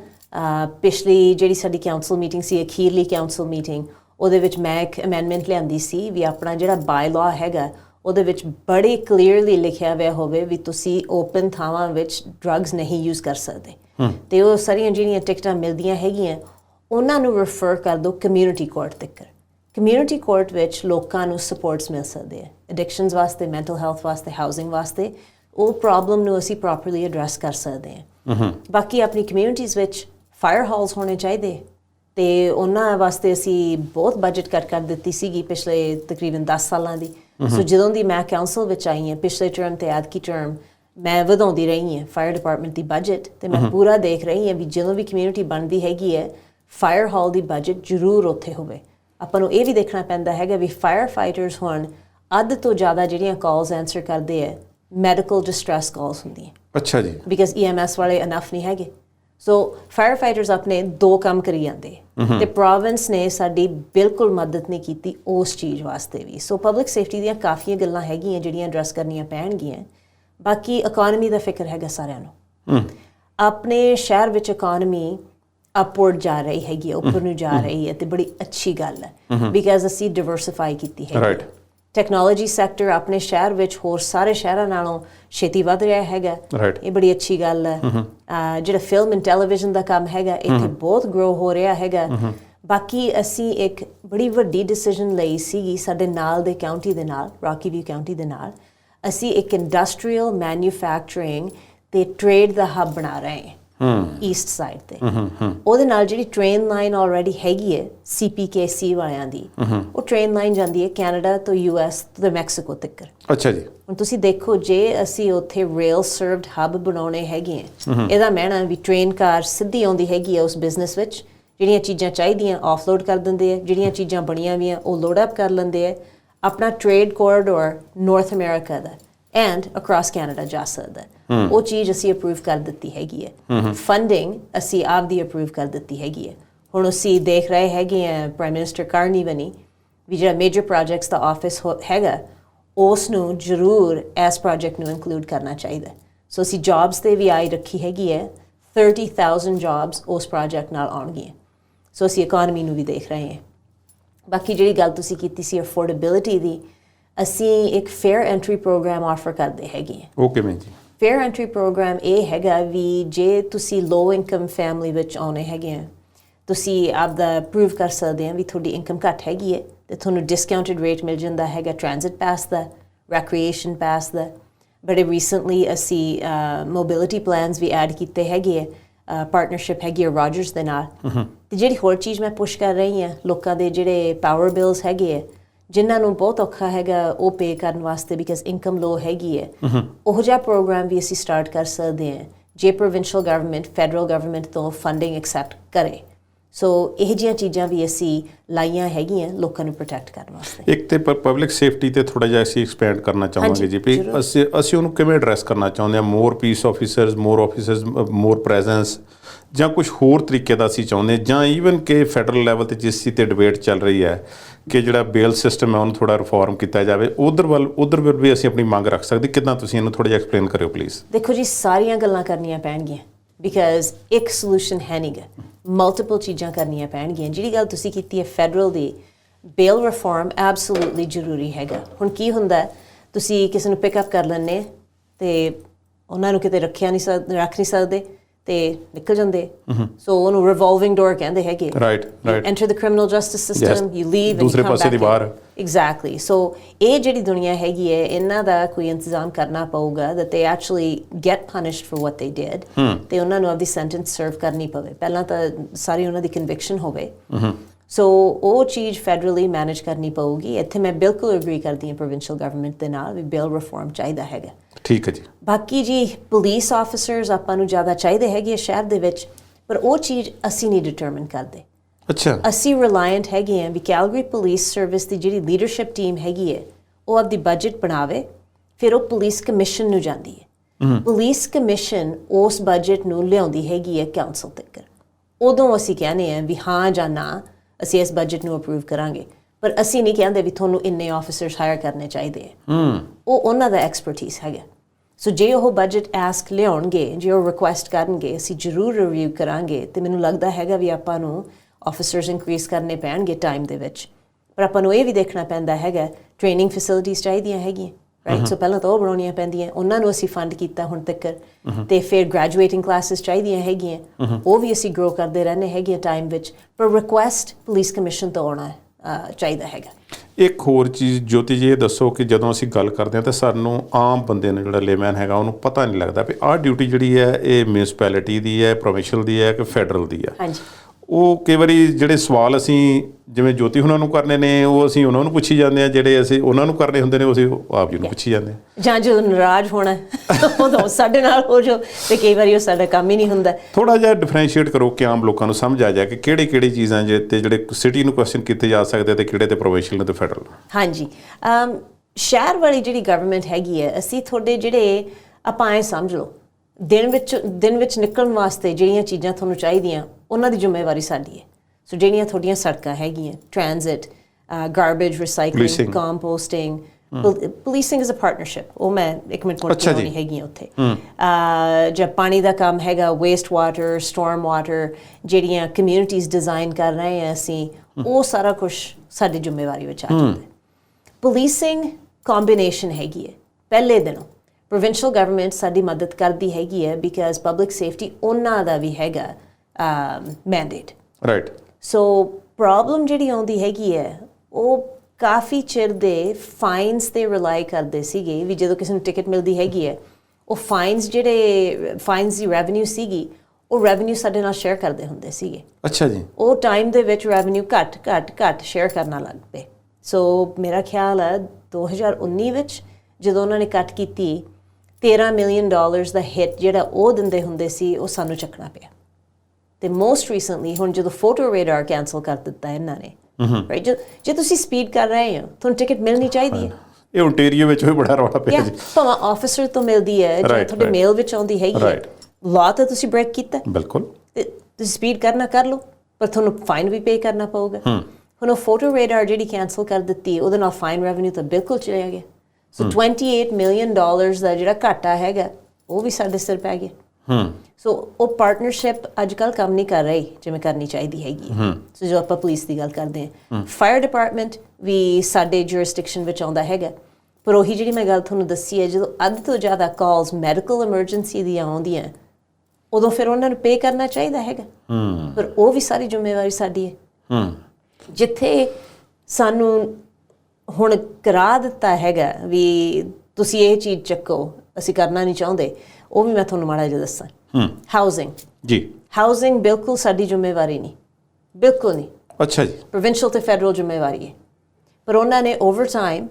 ਪਿਛਲੀ ਜਿਹੜੀ ਸਾਡੀ ਕਾਉਂਸਲ ਮੀਟਿੰਗ ਸੀ ਅਖੀਰਲੀ ਕਾਉਂਸਲ ਮੀਟਿੰਗ ਉਹਦੇ ਵਿੱਚ ਮੈਂ ਇੱਕ ਅਮੈਂਡਮੈਂਟ ਲਿਆਂਦੀ ਸੀ ਵੀ ਆਪਣਾ ਜਿਹੜਾ ਬਾਈ ਲਾਅ ਹੈਗਾ ਉਹਦੇ ਵਿੱਚ ਬੜੇ ਕਲੀਅਰਲੀ ਲਿਖਿਆ ਹੋਇਆ ਹੋਵੇ ਵੀ ਤੁਸੀਂ ਓਪਨ ਥਾਵਾਂ ਵਿੱਚ ਡਰੱਗਸ ਨਹੀਂ ਯੂਜ਼ ਕਰ ਸਕਦੇ। ਤੇ ਉਹ ਸਾਰੀਆਂ ਜਿਹੜੀਆਂ ਟਿਕਟਾਂ ਮਿਲਦੀਆਂ ਹੈਗੀਆਂ ਉਹਨਾਂ ਨੂੰ ਰੈਫਰ ਕਰ ਦਿਓ ਕਮਿਊਨਿਟੀ ਕੋਰਟ ਤੱਕ। ਕਮਿਊਨਿਟੀ ਕੋਰਟ ਵਿੱਚ ਲੋਕਾਂ ਨੂੰ ਸਪੋਰਟਸ ਮਿਲ ਸਕਦੇ ਆ। ਐਡਿਕਸ਼ਨਸ ਵਾਸਤੇ ਮੈਂਟਲ ਹੈਲਥ ਵਾਸਤੇ ਹਾਊਸਿੰਗ ਵਾਸਤੇ ਉਹ ਪ੍ਰੋਬਲਮ ਨੂੰ ਅਸੀਂ ਪ੍ਰੋਪਰਲੀ ਐਡਰੈਸ ਕਰ ਸਕਦੇ ਹਾਂ। ਬਾਕੀ ਆਪਣੀ ਕਮਿਊਨਿਟੀਜ਼ ਵਿੱਚ ਫਾਇਰ ਹਾਲਸ ਹੋਣੇ ਚਾਹੀਦੇ। ਤੇ ਉਹਨਾਂ ਵਾਸਤੇ ਅਸੀਂ ਬਹੁਤ ਬਜਟ ਕਰ ਕਰ ਦਿੱਤੀ ਸੀਗੀ ਪਿਛਲੇ ਤਕਰੀਬਨ 10 ਸਾਲਾਂ ਦੀ। ਸੋ ਜਦੋਂ ਦੀ ਮੈਂ ਕਾਉਂਸਲ ਵਿੱਚ ਆਈ ਹਾਂ ਪਿਛਲੇ ਟਰਮ ਤੇ ਐਤਕੀ ਟਰਮ ਮੈਂ ਵਧਾਉਂਦੀ ਰਹੀ ਹਾਂ ਫਾਇਰ ਡਿਪਾਰਟਮੈਂਟ ਦੀ ਬਜਟ ਤੇ ਮੈਂ ਪੂਰਾ ਦੇਖ ਰਹੀ ਹਾਂ ਵੀ ਜਦੋਂ ਵੀ ਕਮਿਊਨਿਟੀ ਬਣਦੀ ਹੈਗੀ ਹੈ ਫਾਇਰ ਹਾਲ ਦੀ ਬਜਟ ਜ਼ਰੂਰ ਉੱਥੇ ਹੋਵੇ। ਆਪਾਂ ਨੂੰ ਇਹ ਵੀ ਦੇਖਣਾ ਪੈਂਦਾ ਹੈਗਾ ਵੀ ਫਾਇਰ ਫਾਈਟਰਸ ਹੋਣ ਅੱਧ ਤੋਂ ਜ਼ਿਆਦਾ ਜਿਹੜੀਆਂ ਕਾਲਸ ਆਨਸਰ ਕਰਦੇ ਆ ਮੈਡੀਕਲ ਡਿਸਟ੍ਰੈਸ ਕਾਲਸ ਹੁੰਦੀਆਂ।
ਅੱਛਾ ਜੀ।
ਬਿਕਾਜ਼ EMS ਵਾਲੇ ਇਨਫ ਨਹੀਂ ਹੈਗੇ। ਸੋ ਫਾਇਰ ਫਾਈਟਰਸ ਆਪਣੇ ਦੋ ਕੰਮ ਕਰੀ ਜਾਂਦੇ। ਤੇ ਪ੍ਰੋਵਿੰਸ ਨੇ ਸਾਡੀ ਬਿਲਕੁਲ ਮਦਦ ਨਹੀਂ ਕੀਤੀ ਉਸ ਚੀਜ਼ ਵਾਸਤੇ ਵੀ। ਸੋ ਪਬਲਿਕ ਸੇਫਟੀ ਦੀਆਂ ਕਾਫੀਆਂ ਗੱਲਾਂ ਹੈਗੀਆਂ ਜਿਹੜੀਆਂ ਐਡਰੈਸ ਕਰਨੀਆਂ ਪੈਣਗੀਆਂ। ਬਾਕੀ ਇਕਨੋਮੀ ਦਾ ਫਿਕਰ ਹੈਗਾ ਸਾਰਿਆਂ ਨੂੰ। ਆਪਣੇ ਸ਼ਹਿਰ ਵਿੱਚ ਇਕਨੋਮੀ ਅਪਵਰਡ ਜਾ ਰਹੀ ਹੈਗੀ ਹੈ ਉੱਪਰ ਨੂੰ ਜਾ ਰਹੀ ਹੈ ਤੇ ਬੜੀ ਅੱਛੀ ਗੱਲ ਹੈ। ਬਿਕਾਜ਼ ਅਸੀਂ ਡਿਵਰਸਿਫਾਈ ਕੀਤੀ ਹੈ।
ਰਾਈਟ
ਟੈਕਨੋਲੋਜੀ ਸੈਕਟਰ ਆਪਣੇ ਸ਼ਹਿਰ ਵਿੱਚ ਹੋਰ ਸਾਰੇ ਸ਼ਹਿਰਾਂ ਨਾਲੋਂ ਛੇਤੀ ਵੱਧ ਰਿਹਾ ਹੈਗਾ. ਇਹ ਬੜੀ ਅੱਛੀ ਗੱਲ ਹੈ। ਜਿਹੜਾ ਫਿਲਮ ਐਂਡ ਟੈਲੀਵਿਜ਼ਨ ਦਾ ਕੰਮ ਹੈਗਾ ਇੱਥੇ ਬਹੁਤ ਗਰੋ ਹੋ ਰਿਹਾ ਹੈਗਾ। ਬਾਕੀ ਅਸੀਂ ਇੱਕ ਬੜੀ ਵੱਡੀ ਡਿਸੀਜਨ ਲਈ ਸੀਗੀ ਸਾਡੇ ਨਾਲ ਦੇ ਕਾਉਂਟੀ ਦੇ ਨਾਲ ਰੌਕੀ ਵਿਊ ਕਾਉਂਟੀ ਦੇ ਨਾਲ। ਅਸੀਂ ਇੱਕ ਇੰਡਸਟਰੀਅਲ ਮੈਨੂਫੈਕਚਰਿੰਗ ਤੇ ਟ੍ਰੇਡ ਦਾ ਹੱਬ ਬਣਾ ਰਹੇ ਹਾਂ। ਈਸਟ ਸਾਈਡ ਤੇ। ਉਹਦੇ ਨਾਲ ਜਿਹੜੀ ਟ੍ਰੇਨ ਲਾਈਨ ਆਲਰੇਡੀ ਹੈਗੀ ਹੈ ਸੀਪੀਕੇਸੀ ਵਾਲਿਆਂ ਦੀ ਉਹ ਟ੍ਰੇਨ ਲਾਈਨ ਜਾਂਦੀ ਹੈ ਕੈਨੇਡਾ ਤੋਂ ਯੂਐਸ ਤੇ ਮੈਕਸੀਕੋ ਤੱਕ।
ਅੱਛਾ ਜੀ।
ਹੁਣ ਤੁਸੀਂ ਦੇਖੋ ਜੇ ਅਸੀਂ ਉੱਥੇ ਰੇਲ ਸਰਵਡ ਹੱਬ ਬਣਾਉਣੇ ਹੈਗੇ ਆ ਇਹਦਾ ਮਹਿਣਾ ਵੀ ਟ੍ਰੇਨ ਕਾਰ ਸਿੱਧੀ ਆਉਂਦੀ ਹੈਗੀ ਆ ਉਸ ਬਿਜ਼ਨਸ ਵਿੱਚ ਜਿਹੜੀਆਂ ਚੀਜ਼ਾਂ ਚਾਹੀਦੀਆਂ ਆਫਲੋਡ ਕਰ ਦਿੰਦੇ ਆ ਜਿਹੜੀਆਂ ਚੀਜ਼ਾਂ ਬਣੀਆਂ ਵੀਆਂ ਉਹ ਲੋਡ ਅਪ ਕਰ ਲੈਂਦੇ ਆ ਆਪਣਾ ਟ੍ਰੇਡ ਕੋਰੀਡੋਰ ਨਾਰਥ ਅਮਰੀਕਾ ਦਾ ਐਂਡ ਅਕ੍ਰੋਸ ਕੈਨੇਡਾ ਜਾ ਸਕਦਾ ਹੈ। ਉਹ ਚੀਜ਼ ਅਸੀਂ ਅਪਰੂਵ ਕਰ ਦਿੱਤੀ ਹੈਗੀ ਹੈ। ਫੰਡਿੰਗ ਅਸੀਂ ਆਪਦੀ ਅਪਰੂਵ ਕਰ ਦਿੱਤੀ ਹੈਗੀ ਹੈ। ਹੁਣ ਅਸੀਂ ਦੇਖ ਰਹੇ ਹੈਗੇ ਆ ਪ੍ਰਾਈਮ ਮਿਨਿਸਟਰ ਕਾਰਨੀ ਬਣੀ ਵੀ ਜਿਹੜਾ ਮੇਜਰ ਪ੍ਰੋਜੈਕਟਸ ਦਾ ਆਫਿਸ ਹੈਗਾ ਉਸ ਨੂੰ ਜ਼ਰੂਰ ਇਸ ਪ੍ਰੋਜੈਕਟ ਨੂੰ ਇਨਕਲੂਡ ਕਰਨਾ ਚਾਹੀਦਾ ਸੋ ਅਸੀਂ ਜੌਬਸ ਤੇ ਵੀ ਆਈ ਰੱਖੀ ਹੈਗੀ ਹੈ। 30000 ਜੌਬਸ ਉਸ ਪ੍ਰੋਜੈਕਟ ਨਾਲ ਆਉਣਗੀਆਂ। ਸੋ ਅਸੀਂ ਇਕਨੋਮੀ ਨੂੰ ਵੀ ਦੇਖ ਰਹੇ ਹਾਂ। ਬਾਕੀ ਜਿਹੜੀ ਗੱਲ ਤੁਸੀਂ ਕੀਤੀ ਸੀ ਅਫੋਰਡੇਬਿਲਿਟੀ ਦੀ ਅਸੀਂ ਇੱਕ ਫੇਅਰ ਐਂਟਰੀ ਪ੍ਰੋਗਰਾਮ ਆਫਰ ਕਰਦੇ ਹੈਗੇ ਹਾਂ।
ਉਹ ਕਿਵੇਂ ਜੀ
ਫੇਅਰ ਐਂਟਰੀ ਪ੍ਰੋਗਰਾਮ ਇਹ ਹੈਗਾ ਵੀ ਜੇ ਤੁਸੀਂ ਲੋ ਇਨਕਮ ਫੈਮਿਲੀ ਵਿੱਚ ਆਉਣੇ ਹੈਗੇ ਆ ਤੁਸੀਂ ਆਪਦਾ ਪ੍ਰੂਵ ਕਰ ਸਕਦੇ ਆ ਵੀ ਤੁਹਾਡੀ ਇਨਕਮ ਘੱਟ ਹੈਗੀ ਹੈ ਤੇ ਤੁਹਾਨੂੰ ਡਿਸਕਾਊਂਟਡ ਰੇਟ ਮਿਲ ਜਾਂਦਾ ਹੈਗਾ ਟ੍ਰਾਂਜ਼ਿਟ ਪਾਸ ਦਾ ਰੈਕ੍ਰੀਏਸ਼ਨ ਪਾਸ ਦਾ। ਬੜੇ ਰੀਸੈਂਟਲੀ ਅਸੀਂ ਮੋਬਿਲਿਟੀ ਪਲਾਨਸ ਵੀ ਐਡ ਕੀਤੇ ਹੈਗੇ ਆ ਪਾਰਟਨਰਸ਼ਿਪ ਹੈਗੀ ਹੈ ਰੋਜਰਸ ਦੇ ਨਾਲ। ਤੇ ਜਿਹੜੀ ਹੋਰ ਚੀਜ਼ ਮੈਂ ਪੁਸ਼ ਕਰ ਰਹੀ ਹਾਂ ਲੋਕਾਂ ਦੇ ਜਿਹੜੇ ਪਾਵਰ ਬਿਲਸ ਹੈਗੇ ਆ ਜਿਨ੍ਹਾਂ ਨੂੰ ਬਹੁਤ ਔਖਾ ਹੈਗਾ ਉਹ ਪੇ ਕਰਨ ਵਾਸਤੇ ਬਿਕਾਜ਼ ਇਨਕਮ ਲੋ ਹੈਗੀ ਹੈ। ਉਹ ਜਿਹਾ ਪ੍ਰੋਗਰਾਮ ਵੀ ਅਸੀਂ ਸਟਾਰਟ ਕਰ ਸਕਦੇ ਹਾਂ, ਜੇ ਪ੍ਰੋਵਿੰਸ਼ੀਅਲ ਗਵਰਨਮੈਂਟ ਫੈਡਰਲ ਗਵਰਨਮੈਂਟ ਤੋਂ ਫੰਡਿੰਗ ਐਕਸੈਪਟ ਕਰੇ। ਸੋ ਇਹ ਜਿਹੀਆਂ ਚੀਜ਼ਾਂ ਵੀ ਅਸੀਂ ਲਾਈਆਂ ਹੈਗੀਆਂ ਲੋਕਾਂ ਨੂੰ ਪ੍ਰੋਟੈਕਟ ਕਰਨ ਵਾਸਤੇ।
ਇੱਕ ਤੇ ਪਬਲਿਕ ਸੇਫਟੀ ਤੇ ਥੋੜਾ ਜਿਹਾ ਅਸੀਂ ਐਕਸਪੈਂਡ ਕਰਨਾ ਚਾਹਾਂਗੇ ਜੀ ਵੀ। ਅਸੀਂ ਅਸੀਂ ਉਹਨੂੰ ਕਿਵੇਂ ਐਡਰੈਸ ਕਰਨਾ ਚਾਹੁੰਦੇ ਹਾਂ? More peace officers more officers more presence ਜਾਂ ਕੁਝ ਹੋਰ ਤਰੀਕੇ ਦਾ ਅਸੀਂ ਚਾਹੁੰਦੇ ਜਾਂ ਈਵਨ ਕਿ ਫੈਡਰਲ ਲੈਵਲ ਤੇ ਜਿਸ ਚੀਜ਼ ਤੇ ਡਿਬੇਟ ਚੱਲ ਰਹੀ ਹੈ ਕਿ ਜਿਹੜਾ ਬੇਲ ਸਿਸਟਮ ਹੈ ਉਹਨੂੰ ਥੋੜਾ ਰਿਫਾਰਮ ਕੀਤਾ ਜਾਵੇ ਉਧਰ ਵੱਲ ਉਧਰ ਵੀ ਅਸੀਂ ਆਪਣੀ ਮੰਗ ਰੱਖ ਸਕਦੇ ਕਿਦਾਂ ਤੁਸੀਂ ਇਹਨੂੰ ਥੋੜਾ ਜਿਹਾ ਐਕਸਪਲੇਨ ਕਰਿਓ ਪਲੀਜ਼
ਦੇਖੋ ਜੀ ਸਾਰੀਆਂ ਗੱਲਾਂ ਕਰਨੀਆਂ ਪੈਣਗੀਆਂ। ਬਿਕਾਜ਼ ਇੱਕ ਸੋਲੂਸ਼ਨ ਹੈ ਨਹੀਂਗਾ ਮਲਟੀਪਲ ਚੀਜ਼ਾਂ ਕਰਨੀਆਂ ਪੈਣਗੀਆਂ ਜਿਹੜੀ ਗੱਲ ਤੁਸੀਂ ਕੀਤੀ ਹੈ ਫੈਡਰਲ ਦੀ ਬੇਲ ਰਿਫਾਰਮ ਐਬਸੋਲੂਟਲੀ ਜ਼ਰੂਰੀ ਹੈਗਾ ਹੁਣ ਕੀ ਹੁੰਦਾ ਤੁਸੀਂ ਕਿਸੇ ਨੂੰ ਪਿਕ ਅਪ ਕਰ ਲੈਂਦੇ ਤੇ ਉਹਨਾਂ ਨੂੰ ਕਿਤੇ ਰੱਖਿਆ ਨਹੀਂ ਰੱਖ ਨਹੀਂ ਸਕਦੇ ਤੇ ਨਿਕਲ ਜਾਂਦੇ ਸੋ ਉਹਨੂੰ ਰਿਵੋਲਵਿੰਗ ਡੋਰ ਕਹਿੰਦੇ ਹੈਗੇ enter the criminal justice system
Yes.
you leave and
ਦੂਸਰੇ ਪਾਸੇ ਦੀ. ਬਾਹਰ।
ਐਗਜ਼ੈਕਟਲੀ ਸੋ ਇਹ ਜਿਹੜੀ ਦੁਨੀਆ ਹੈਗੀ ਹੈ ਇਹਨਾਂ ਦਾ ਕੋਈ ਇੰਤਜ਼ਾਮ ਕਰਨਾ ਪਊਗਾ that they actually get punished for what they did ਤੇ ਉਹਨਾਂ ਨੂੰ ਆਪਦੀ ਸੈਂਟੈਂਸ ਸਰਵ ਕਰਨੀ ਪਵੇ। ਪਹਿਲਾਂ ਤਾਂ ਸਾਰੀ ਉਹਨਾਂ ਦੀ ਕਨਵਿਕਸ਼ਨ ਹੋਵੇ। ਸੋ ਉਹ ਚੀਜ਼ ਫੈਡਰਲੀ ਮੈਨੇਜ ਕਰਨੀ ਪਊਗੀ। ਇੱਥੇ ਮੈਂ ਬਿਲਕੁਲ ਐਗਰੀ ਕਰਦੀ ਹਾਂ ਪ੍ਰੋਵਿੰਸ਼ੀਅਲ ਗਵਰਨਮੈਂਟ ਦੇ ਨਾਲ ਵੀ ਬਿਲ ਰਿਫਾਰਮ ਚਾਹੀਦਾ ਹੈਗਾ।
ਠੀਕ ਹੈ ਜੀ।
ਬਾਕੀ ਜੀ ਪੁਲਿਸ ਆਫੀਸਰਸ ਆਪਾਂ ਨੂੰ ਜ਼ਿਆਦਾ ਚਾਹੀਦੇ ਹੈਗੇ ਸ਼ਹਿਰ ਦੇ ਵਿੱਚ ਪਰ ਉਹ ਚੀਜ਼ ਅਸੀਂ ਨਹੀਂ ਡਿਟਰਮਿਨ ਕਰਦੇ।
ਅੱਛਾ।
ਅਸੀਂ ਰਿਲਾਇੰਟ ਹੈਗੇ ਆ ਵੀ ਕੈਲਗਰੀ ਪੁਲਿਸ ਸਰਵਿਸ ਦੀ ਜਿਹੜੀ ਲੀਡਰਸ਼ਿਪ ਟੀਮ ਹੈਗੀ ਹੈ ਉਹ ਆਪਦੀ ਬਜਟ ਬਣਾਵੇ ਫਿਰ ਉਹ ਪੁਲਿਸ ਕਮਿਸ਼ਨ ਨੂੰ ਜਾਂਦੀ ਹੈ। ਪੁਲਿਸ ਕਮਿਸ਼ਨ ਉਸ ਬਜਟ ਨੂੰ ਲਿਆਉਂਦੀ ਹੈਗੀ ਹੈ ਕਾਉਂਸਲ ਤੱਕ। ਉਦੋਂ ਅਸੀਂ ਕਹਿੰਦੇ ਆ ਵੀ ਹਾਂ ਜਾਂ ਨਾ ਅਸੀਂ ਇਸ ਬਜਟ ਨੂੰ ਅਪਰੂਵ ਕਰਾਂਗੇ। ਪਰ ਅਸੀਂ ਨਹੀਂ ਕਹਿੰਦੇ ਵੀ ਤੁਹਾਨੂੰ ਇੰਨੇ ਆਫੀਸਰਸ ਹਾਇਰ ਕਰਨੇ ਚਾਹੀਦੇ ਆ
ਹੂੰ।
ਉਹ ਉਹਨਾਂ ਦਾ ਐਕਸਪਰਟਿਜ਼ ਹੈਗਾ। ਸੋ ਜੇ ਉਹ ਬਜਟ ਆਸਕ ਲਿਆਉਣਗੇ ਜੇ ਉਹ ਰਿਕੁਐਸਟ ਕਰਨਗੇ ਅਸੀਂ ਜ਼ਰੂਰ ਰਿਵਿਊ ਕਰਾਂਗੇ ਤੇ ਮੈਨੂੰ ਲੱਗਦਾ ਹੈਗਾ ਵੀ ਆਪਾਂ ਨੂੰ ਆਫੀਸਰਸ ਇਨਕਰੀਜ਼ ਕਰਨੇ ਪੈਣਗੇ ਟਾਈਮ ਦੇ ਵਿੱਚ। ਪਰ ਆਪਾਂ ਨੂੰ ਇਹ ਵੀ ਦੇਖਣਾ ਪੈਂਦਾ ਹੈਗਾ ਟ੍ਰੇਨਿੰਗ ਫੈਸਿਲਿਟੀਆਂ ਚਾਹੀਦੀਆਂ ਹੈਗੀਆਂ ਰਾਈਟ ਸੋ ਪਹਿਲਾਂ ਤਾਂ ਉਹ ਬਣਾਉਣੀਆਂ ਪੈਂਦੀਆਂ ਉਹਨਾਂ ਨੂੰ ਅਸੀਂ ਫੰਡ ਕੀਤਾ ਹੁਣ ਤੱਕ ਤੇ ਫਿਰ ਗ੍ਰੈਜੂਏਟਿੰਗ ਕਲਾਸਿਸ ਚਾਹੀਦੀਆਂ ਹੈਗੀਆਂ। ਉਹ ਵੀ ਅਸੀਂ ਗਰੋ ਕਰਦੇ ਰਹਿੰਦੇ ਹੈਗੀਆਂ ਟਾਈਮ ਵਿੱਚ। ਪਰ ਰਿਕੁਐਸਟ ਪੁਲਿਸ ਕਮਿਸ਼ਨ ਤੋਂ ਆਉਣਾ ਚਾਹੀਦਾ ਹੈਗਾ।
ਇੱਕ ਹੋਰ ਚੀਜ਼ ਜੋਤੀ ਜੀ ਇਹ ਦੱਸੋ ਕਿ ਜਦੋਂ ਅਸੀਂ ਗੱਲ ਕਰਦੇ ਹਾਂ ਤਾਂ ਸਾਨੂੰ ਆਮ ਬੰਦੇ ਨੂੰ ਜਿਹੜਾ ਲੇਮੈਨ ਹੈਗਾ ਉਹਨੂੰ ਪਤਾ ਨਹੀਂ ਲੱਗਦਾ ਵੀ ਆਹ ਡਿਊਟੀ ਜਿਹੜੀ ਹੈ ਇਹ ਮਿਊਨਿਸਪੈਲਿਟੀ ਦੀ ਹੈ ਪ੍ਰੋਵਿੰਸ਼ੀਅਲ ਦੀ ਹੈ ਕਿ ਫੈਡਰਲ ਦੀ ਹੈ।
ਹਾਂਜੀ।
ਉਹ ਕਈ ਵਾਰੀ ਜਿਹੜੇ ਸਵਾਲ ਅਸੀਂ ਜਿਵੇਂ ਜੋਤੀ ਉਹਨਾਂ ਨੂੰ ਕਰਨੇ ਨੇ ਉਹ ਅਸੀਂ ਉਹਨਾਂ ਨੂੰ ਪੁੱਛੀ ਜਾਂਦੇ ਆ ਜਿਹੜੇ ਅਸੀਂ ਉਹਨਾਂ ਨੂੰ ਕਰਨੇ ਹੁੰਦੇ ਨੇ ਉਹ ਅਸੀਂ ਆਪ ਜੀ ਨੂੰ ਪੁੱਛੀ ਜਾਂਦੇ ਆ
ਜਾਂ ਜਦੋਂ ਨਾਰਾਜ਼ ਹੋਣਾ ਉਦੋਂ ਸਾਡੇ ਨਾਲ ਹੋ ਜਾਓ ਤੇ ਕਈ ਵਾਰੀ ਉਹ ਸਾਡਾ ਕੰਮ ਹੀ ਨਹੀਂ ਹੁੰਦਾ।
ਥੋੜਾ ਜਿਹਾ ਡਿਫਰੈਂਸ਼ੀਏਟ ਕਰੋ ਕਿ ਆਮ ਲੋਕਾਂ ਨੂੰ ਸਮਝ ਆ ਜਾਏ ਕਿ ਕਿਹੜੀ ਕਿਹੜੀ ਚੀਜ਼ਾਂ ਜੇ ਤੇ ਜਿਹੜੇ ਸਿਟੀ ਨੂੰ ਕੁਐਸਚਨ ਕੀਤੇ ਜਾ ਸਕਦੇ ਤੇ ਕਿਹੜੇ ਤੇ ਪ੍ਰੋਵਿੰਸ਼ੀਅਲ ਤੇ ਫੈਡਰਲ
ਹਾਂਜੀ। ਅਮ ਸ਼ਹਿਰ ਵਾਲੀ ਜਿਹੜੀ ਗਵਰਨਮੈਂਟ ਹੈਗੀ ਹੈ ਅਸੀਂ ਤੁਹਾਡੇ ਜਿਹੜੇ ਆਪਾਂ ਐ ਸਮਝ ਲਓ ਦਿਨ ਵਿੱਚ ਦਿਨ ਵਿੱਚ ਨਿਕਲਣ ਵਾਸਤੇ ਜਿਹੜੀਆਂ ਚੀਜ਼ਾਂ ਤੁਹਾਨੂੰ ਚਾਹੀਦੀਆਂ ਉਹਨਾਂ ਦੀ ਜ਼ਿੰਮੇਵਾਰੀ ਸਾਡੀ ਹੈ। ਸੋ ਜਿਹੜੀਆਂ ਤੁਹਾਡੀਆਂ ਸੜਕਾਂ ਹੈਗੀਆਂ transit garbage recycling. Composting policing is a partnership ਉਹ ਮੈਂ ਇੱਕ ਮਿੰਟ
ਜੀ।
ਨਹੀਂ ਹੈਗੀਆਂ ਉੱਥੇ। ਅਹ ਜੇ ਪਾਣੀ ਦਾ ਕੰਮ ਹੈਗਾ ਵੇਸਟ ਵਾਟਰ ਸਟਾਰਮ ਵਾਟਰ ਜਿਹੜੀਆਂ ਕਮਿਊਨਿਟੀਜ਼ ਡਿਜ਼ਾਈਨ ਕਰ ਰਹੇ ਹਾਂ ਅਸੀਂ ਉਹ ਸਾਰਾ ਕੁਝ ਸਾਡੀ ਜ਼ਿੰਮੇਵਾਰੀ ਵਿੱਚ ਆ ਜਾਂਦਾ ਹੈ। ਪੁਲਿਸਿੰਗ ਕੰਬੀਨੇਸ਼ਨ ਹੈਗੀ ਹੈ ਪਹਿਲੇ ਦਿਨੋਂ। ਪ੍ਰੋਵਿੰਸ਼ੀਅਲ ਗਵਰਨਮੈਂਟ ਸਾਡੀ ਮਦਦ ਕਰਦੀ ਹੈਗੀ ਹੈ ਬਿਕਾਜ਼ ਪਬਲਿਕ ਸੇਫਟੀ ਉਹਨਾਂ ਦਾ ਵੀ ਹੈਗਾ। ਮੈਂਡੇਟ
ਰਾਈਟ
ਸੋ ਪ੍ਰੋਬਲਮ ਜਿਹੜੀ ਆਉਂਦੀ ਹੈਗੀ ਹੈ ਉਹ ਕਾਫੀ ਚਿਰ ਦੇ ਫਾਈਨਸ ਤੇ ਰਿਲਾਈ ਕਰਦੇ ਸੀਗੇ ਵੀ ਜਦੋਂ ਕਿਸੇ ਨੂੰ ਟਿਕਟ ਮਿਲਦੀ ਹੈਗੀ ਹੈ ਉਹ ਫਾਈਨਸ ਜਿਹੜੇ ਫਾਈਨਸ ਦੀ ਰੈਵਨਿਊ ਸੀਗੀ ਉਹ ਰੈਵਨਿਊ ਸਾਡੇ ਨਾਲ ਸ਼ੇਅਰ ਕਰਦੇ ਹੁੰਦੇ ਸੀਗੇ।
ਅੱਛਾ ਜੀ।
ਉਹ ਟਾਈਮ ਦੇ ਵਿੱਚ ਰੈਵਨਿਊ ਘੱਟ ਘੱਟ ਘੱਟ ਸ਼ੇਅਰ ਕਰਨਾ ਲੱਗ ਪਏ। ਸੋ ਮੇਰਾ ਖਿਆਲ ਹੈ 2019 ਵਿੱਚ ਜਦੋਂ ਉਹਨਾਂ ਨੇ ਕੱਟ ਕੀਤੀ 13 ਮਿਲੀਅਨ ਡਾਲਰਸ ਦਾ ਹਿੱਟ ਜਿਹੜਾ ਉਹ ਦਿੰਦੇ ਹੁੰਦੇ ਸੀ ਉਹ ਸਾਨੂੰ ਚੱਕਣਾ ਪਿਆ। ਤੇ ਮੋਸਟ ਰੀਸੈਂਟਲੀ ਹੁਣ ਜਦੋਂ ਫੋਟੋ ਰੇਡਾਰ ਕੈਨਸਲ ਕਰ ਦਿੱਤਾ ਇਹਨਾਂ ਨੇ ਰਾਈਟ ਜੇ ਤੁਸੀਂ ਸਪੀਡ ਕਰ ਰਹੇ ਹੋ ਤੁਹਾਨੂੰ ਟਿਕਟ ਮਿਲਣੀ ਚਾਹੀਦੀ ਹੈ।
ਇਹ ਓਨਟਾਰੀਓ ਵਿੱਚ ਵੀ ਬੜਾ ਰੌਲਾ ਪਿਆ ਜੀ।
ਭਾਵੇਂ ਆਫੀਸਰ ਤੋਂ ਮਿਲਦੀ ਹੈ ਜਾਂ ਤੁਹਾਡੇ. ਮੇਲ ਵਿੱਚ ਆਉਂਦੀ ਹੈਗੀ ਹੈ. ਲਾਅ ਤਾਂ ਤੁਸੀਂ ਬ੍ਰੇਕ ਕੀਤਾ।
ਬਿਲਕੁਲ।
ਤੁਸੀਂ ਸਪੀਡ ਕਰਨਾ ਕਰ ਲਓ ਪਰ ਤੁਹਾਨੂੰ ਫਾਈਨ ਵੀ ਪੇ ਕਰਨਾ ਪਊਗਾ। ਹੁਣ ਉਹ ਫੋਟੋ ਰੇਡਾਰ ਜਿਹੜੀ ਕੈਨਸਲ ਕਰ ਦਿੱਤੀ ਉਹਦੇ ਨਾਲ ਫਾਈਨ ਰੈਵਨਿਊ ਤਾਂ ਬਿਲਕੁਲ ਚਲਿਆ ਗਿਆ। ਸੋ 28 ਮਿਲੀਅਨ ਡਾਲਰਸ ਦਾ ਜਿਹੜਾ ਘਾਟਾ ਹੈਗਾ ਉਹ ਵੀ ਸਾਡੇ ਸਿਰ ਪੈ ਗਿਆ।
ਹੂੰ।
ਸੋ ਉਹ ਪਾਰਟਨਰਸ਼ਿਪ ਅੱਜ ਕੱਲ ਕੰਮ ਨਹੀਂ ਕਰ ਰਹੀ ਜਿਵੇਂ ਕਰਨੀ ਚਾਹੀਦੀ ਹੈਗੀ। ਸੋ ਜੋ ਆਪਾਂ ਪੁਲਿਸ ਦੀ ਗੱਲ ਕਰਦੇ ਹਾਂ। ਫਾਇਰ ਡਿਪਾਰਟਮੈਂਟ ਵੀ ਸਾਡੇ ਜੁਰਿਸਡਿਕਸ਼ਨ ਵਿੱਚ ਆਉਂਦਾ ਹੈਗਾ। ਪਰ ਉਹੀ ਜਿਹੜੀ ਮੈਂ ਗੱਲ ਤੁਹਾਨੂੰ ਦੱਸੀ ਹੈ ਜਦੋਂ ਅੱਧ ਤੋਂ ਜ਼ਿਆਦਾ ਕਾਲਸ ਮੈਡੀਕਲ ਐਮਰਜੈਂਸੀ ਦੀਆਂ ਆਉਂਦੀਆਂ ਉਦੋਂ ਫਿਰ ਉਹਨਾਂ ਨੂੰ ਪੇ ਕਰਨਾ ਚਾਹੀਦਾ ਹੈਗਾ।
ਹੂੰ।
ਪਰ ਉਹ ਵੀ ਸਾਰੀ ਜ਼ਿੰਮੇਵਾਰੀ ਸਾਡੀ ਹੈ।
ਹੂੰ।
ਜਿੱਥੇ ਸਾਨੂੰ ਹੁਣ ਕਰਾ ਦਿੱਤਾ ਹੈਗਾ ਵੀ ਤੁਸੀਂ ਇਹ ਚੀਜ਼ ਚੱਕੋ ਅਸੀਂ ਕਰਨਾ ਨਹੀਂ ਚਾਹੁੰਦੇ। ਉਹ ਵੀ ਮੈਂ ਤੁਹਾਨੂੰ ਮਾੜਾ ਜਿਹਾ ਦੱਸਾਂ।
ਹੂੰ।
ਹਾਊਸਿੰਗ
ਜੀ।
ਹਾਊਸਿੰਗ ਬਿਲਕੁਲ ਸਾਡੀ ਜ਼ਿੰਮੇਵਾਰੀ ਨਹੀਂ। ਬਿਲਕੁਲ ਨਹੀਂ।
ਅੱਛਾ ਜੀ।
ਪ੍ਰੋਵਿੰਸ਼ੀਅਲ ਤੇ ਫੈਡਰਲ ਜ਼ਿੰਮੇਵਾਰੀ ਹੈ। ਪਰ ਉਹਨਾਂ ਨੇ ਓਵਰ ਟਾਈਮ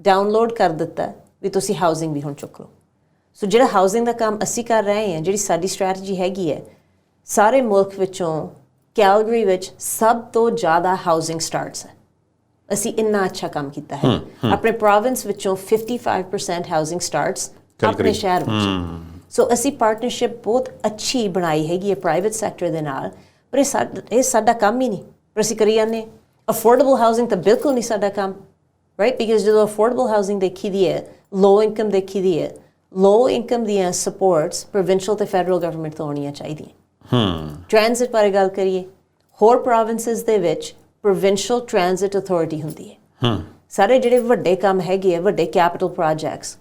ਡਾਊਨਲੋਡ ਕਰ ਦਿੱਤਾ ਵੀ ਤੁਸੀਂ ਹਾਊਸਿੰਗ ਵੀ ਹੁਣ ਚੁੱਕ ਲਓ। ਸੋ ਜਿਹੜਾ ਹਾਊਸਿੰਗ ਦਾ ਕੰਮ ਅਸੀਂ ਕਰ ਰਹੇ ਹਾਂ ਜਿਹੜੀ ਸਾਡੀ ਸਟ੍ਰੈਟਜੀ ਹੈਗੀ ਹੈ ਸਾਰੇ ਮੁਲਕ ਵਿੱਚੋਂ ਕੈਲਗਰੀ ਵਿੱਚ ਸਭ ਤੋਂ ਜ਼ਿਆਦਾ ਹਾਊਸਿੰਗ ਸਟਾਰਟਸ ਹੈ। ਅਸੀਂ ਇੰਨਾ ਅੱਛਾ ਕੰਮ ਕੀਤਾ ਹੈ। ਆਪਣੇ ਪ੍ਰੋਵਿੰਸ ਵਿੱਚੋਂ 55% ਹਾਊਸਿੰਗ ਸਟਾਰਟਸ ਆਪਣੇ। ਸ਼ਹਿਰ ਵਿੱਚ। ਸੋ ਅਸੀਂ ਪਾਰਟਨਰਸ਼ਿਪ ਬਹੁਤ ਅੱਛੀ ਬਣਾਈ ਹੈਗੀ ਹੈ ਪ੍ਰਾਈਵੇਟ ਸੈਕਟਰ ਦੇ ਨਾਲ ਪਰ ਇਹ ਸਾਡਾ ਇਹ ਸਾਡਾ ਕੰਮ ਹੀ ਨਹੀਂ। ਪਰ ਅਸੀਂ ਕਰੀ ਜਾਂਦੇ ਅਫੋਰਡੇਬਲ ਹਾਊਸਿੰਗ ਤਾਂ ਬਿਲਕੁਲ ਨਹੀਂ ਸਾਡਾ ਕੰਮ ਰਾਈਟ ਬਿਕਾਜ਼ ਜਦੋਂ ਅਫੋਰਡੇਬਲ ਹਾਊਸਿੰਗ ਦੇਖੀ ਦੀ ਹੈ ਲੋ ਇਨਕਮ ਦੇਖੀ ਦੀ ਹੈ ਲੋ ਇਨਕਮ ਦੀਆਂ ਸਪੋਰਟਸ ਪ੍ਰੋਵਿੰਸ਼ੀਅਲ ਤੇ ਫੈਡਰਲ ਗਵਰਨਮੈਂਟ ਤੋਂ ਆਉਣੀਆਂ ਚਾਹੀਦੀਆਂ।
ਹੂੰ।
ਟ੍ਰਾਂਜ਼ਿਟ ਬਾਰੇ ਗੱਲ ਕਰੀਏ ਹੋਰ ਪ੍ਰੋਵਿੰਸਸ ਦੇ ਵਿੱਚ ਪ੍ਰੋਵਿੰਸ਼ੀਅਲ ਟ੍ਰਾਂਜ਼ਿਟ ਅਥਾਰਟੀ ਹੁੰਦੀ ਹੈ।
ਹੂੰ।
ਸਾਰੇ ਜਿਹੜੇ ਵੱਡੇ ਕੰਮ ਹੈਗੇ ਆ ਵੱਡੇ ਕੈਪੀਟਲ ਪ੍ਰੋਜੈਕਟਸ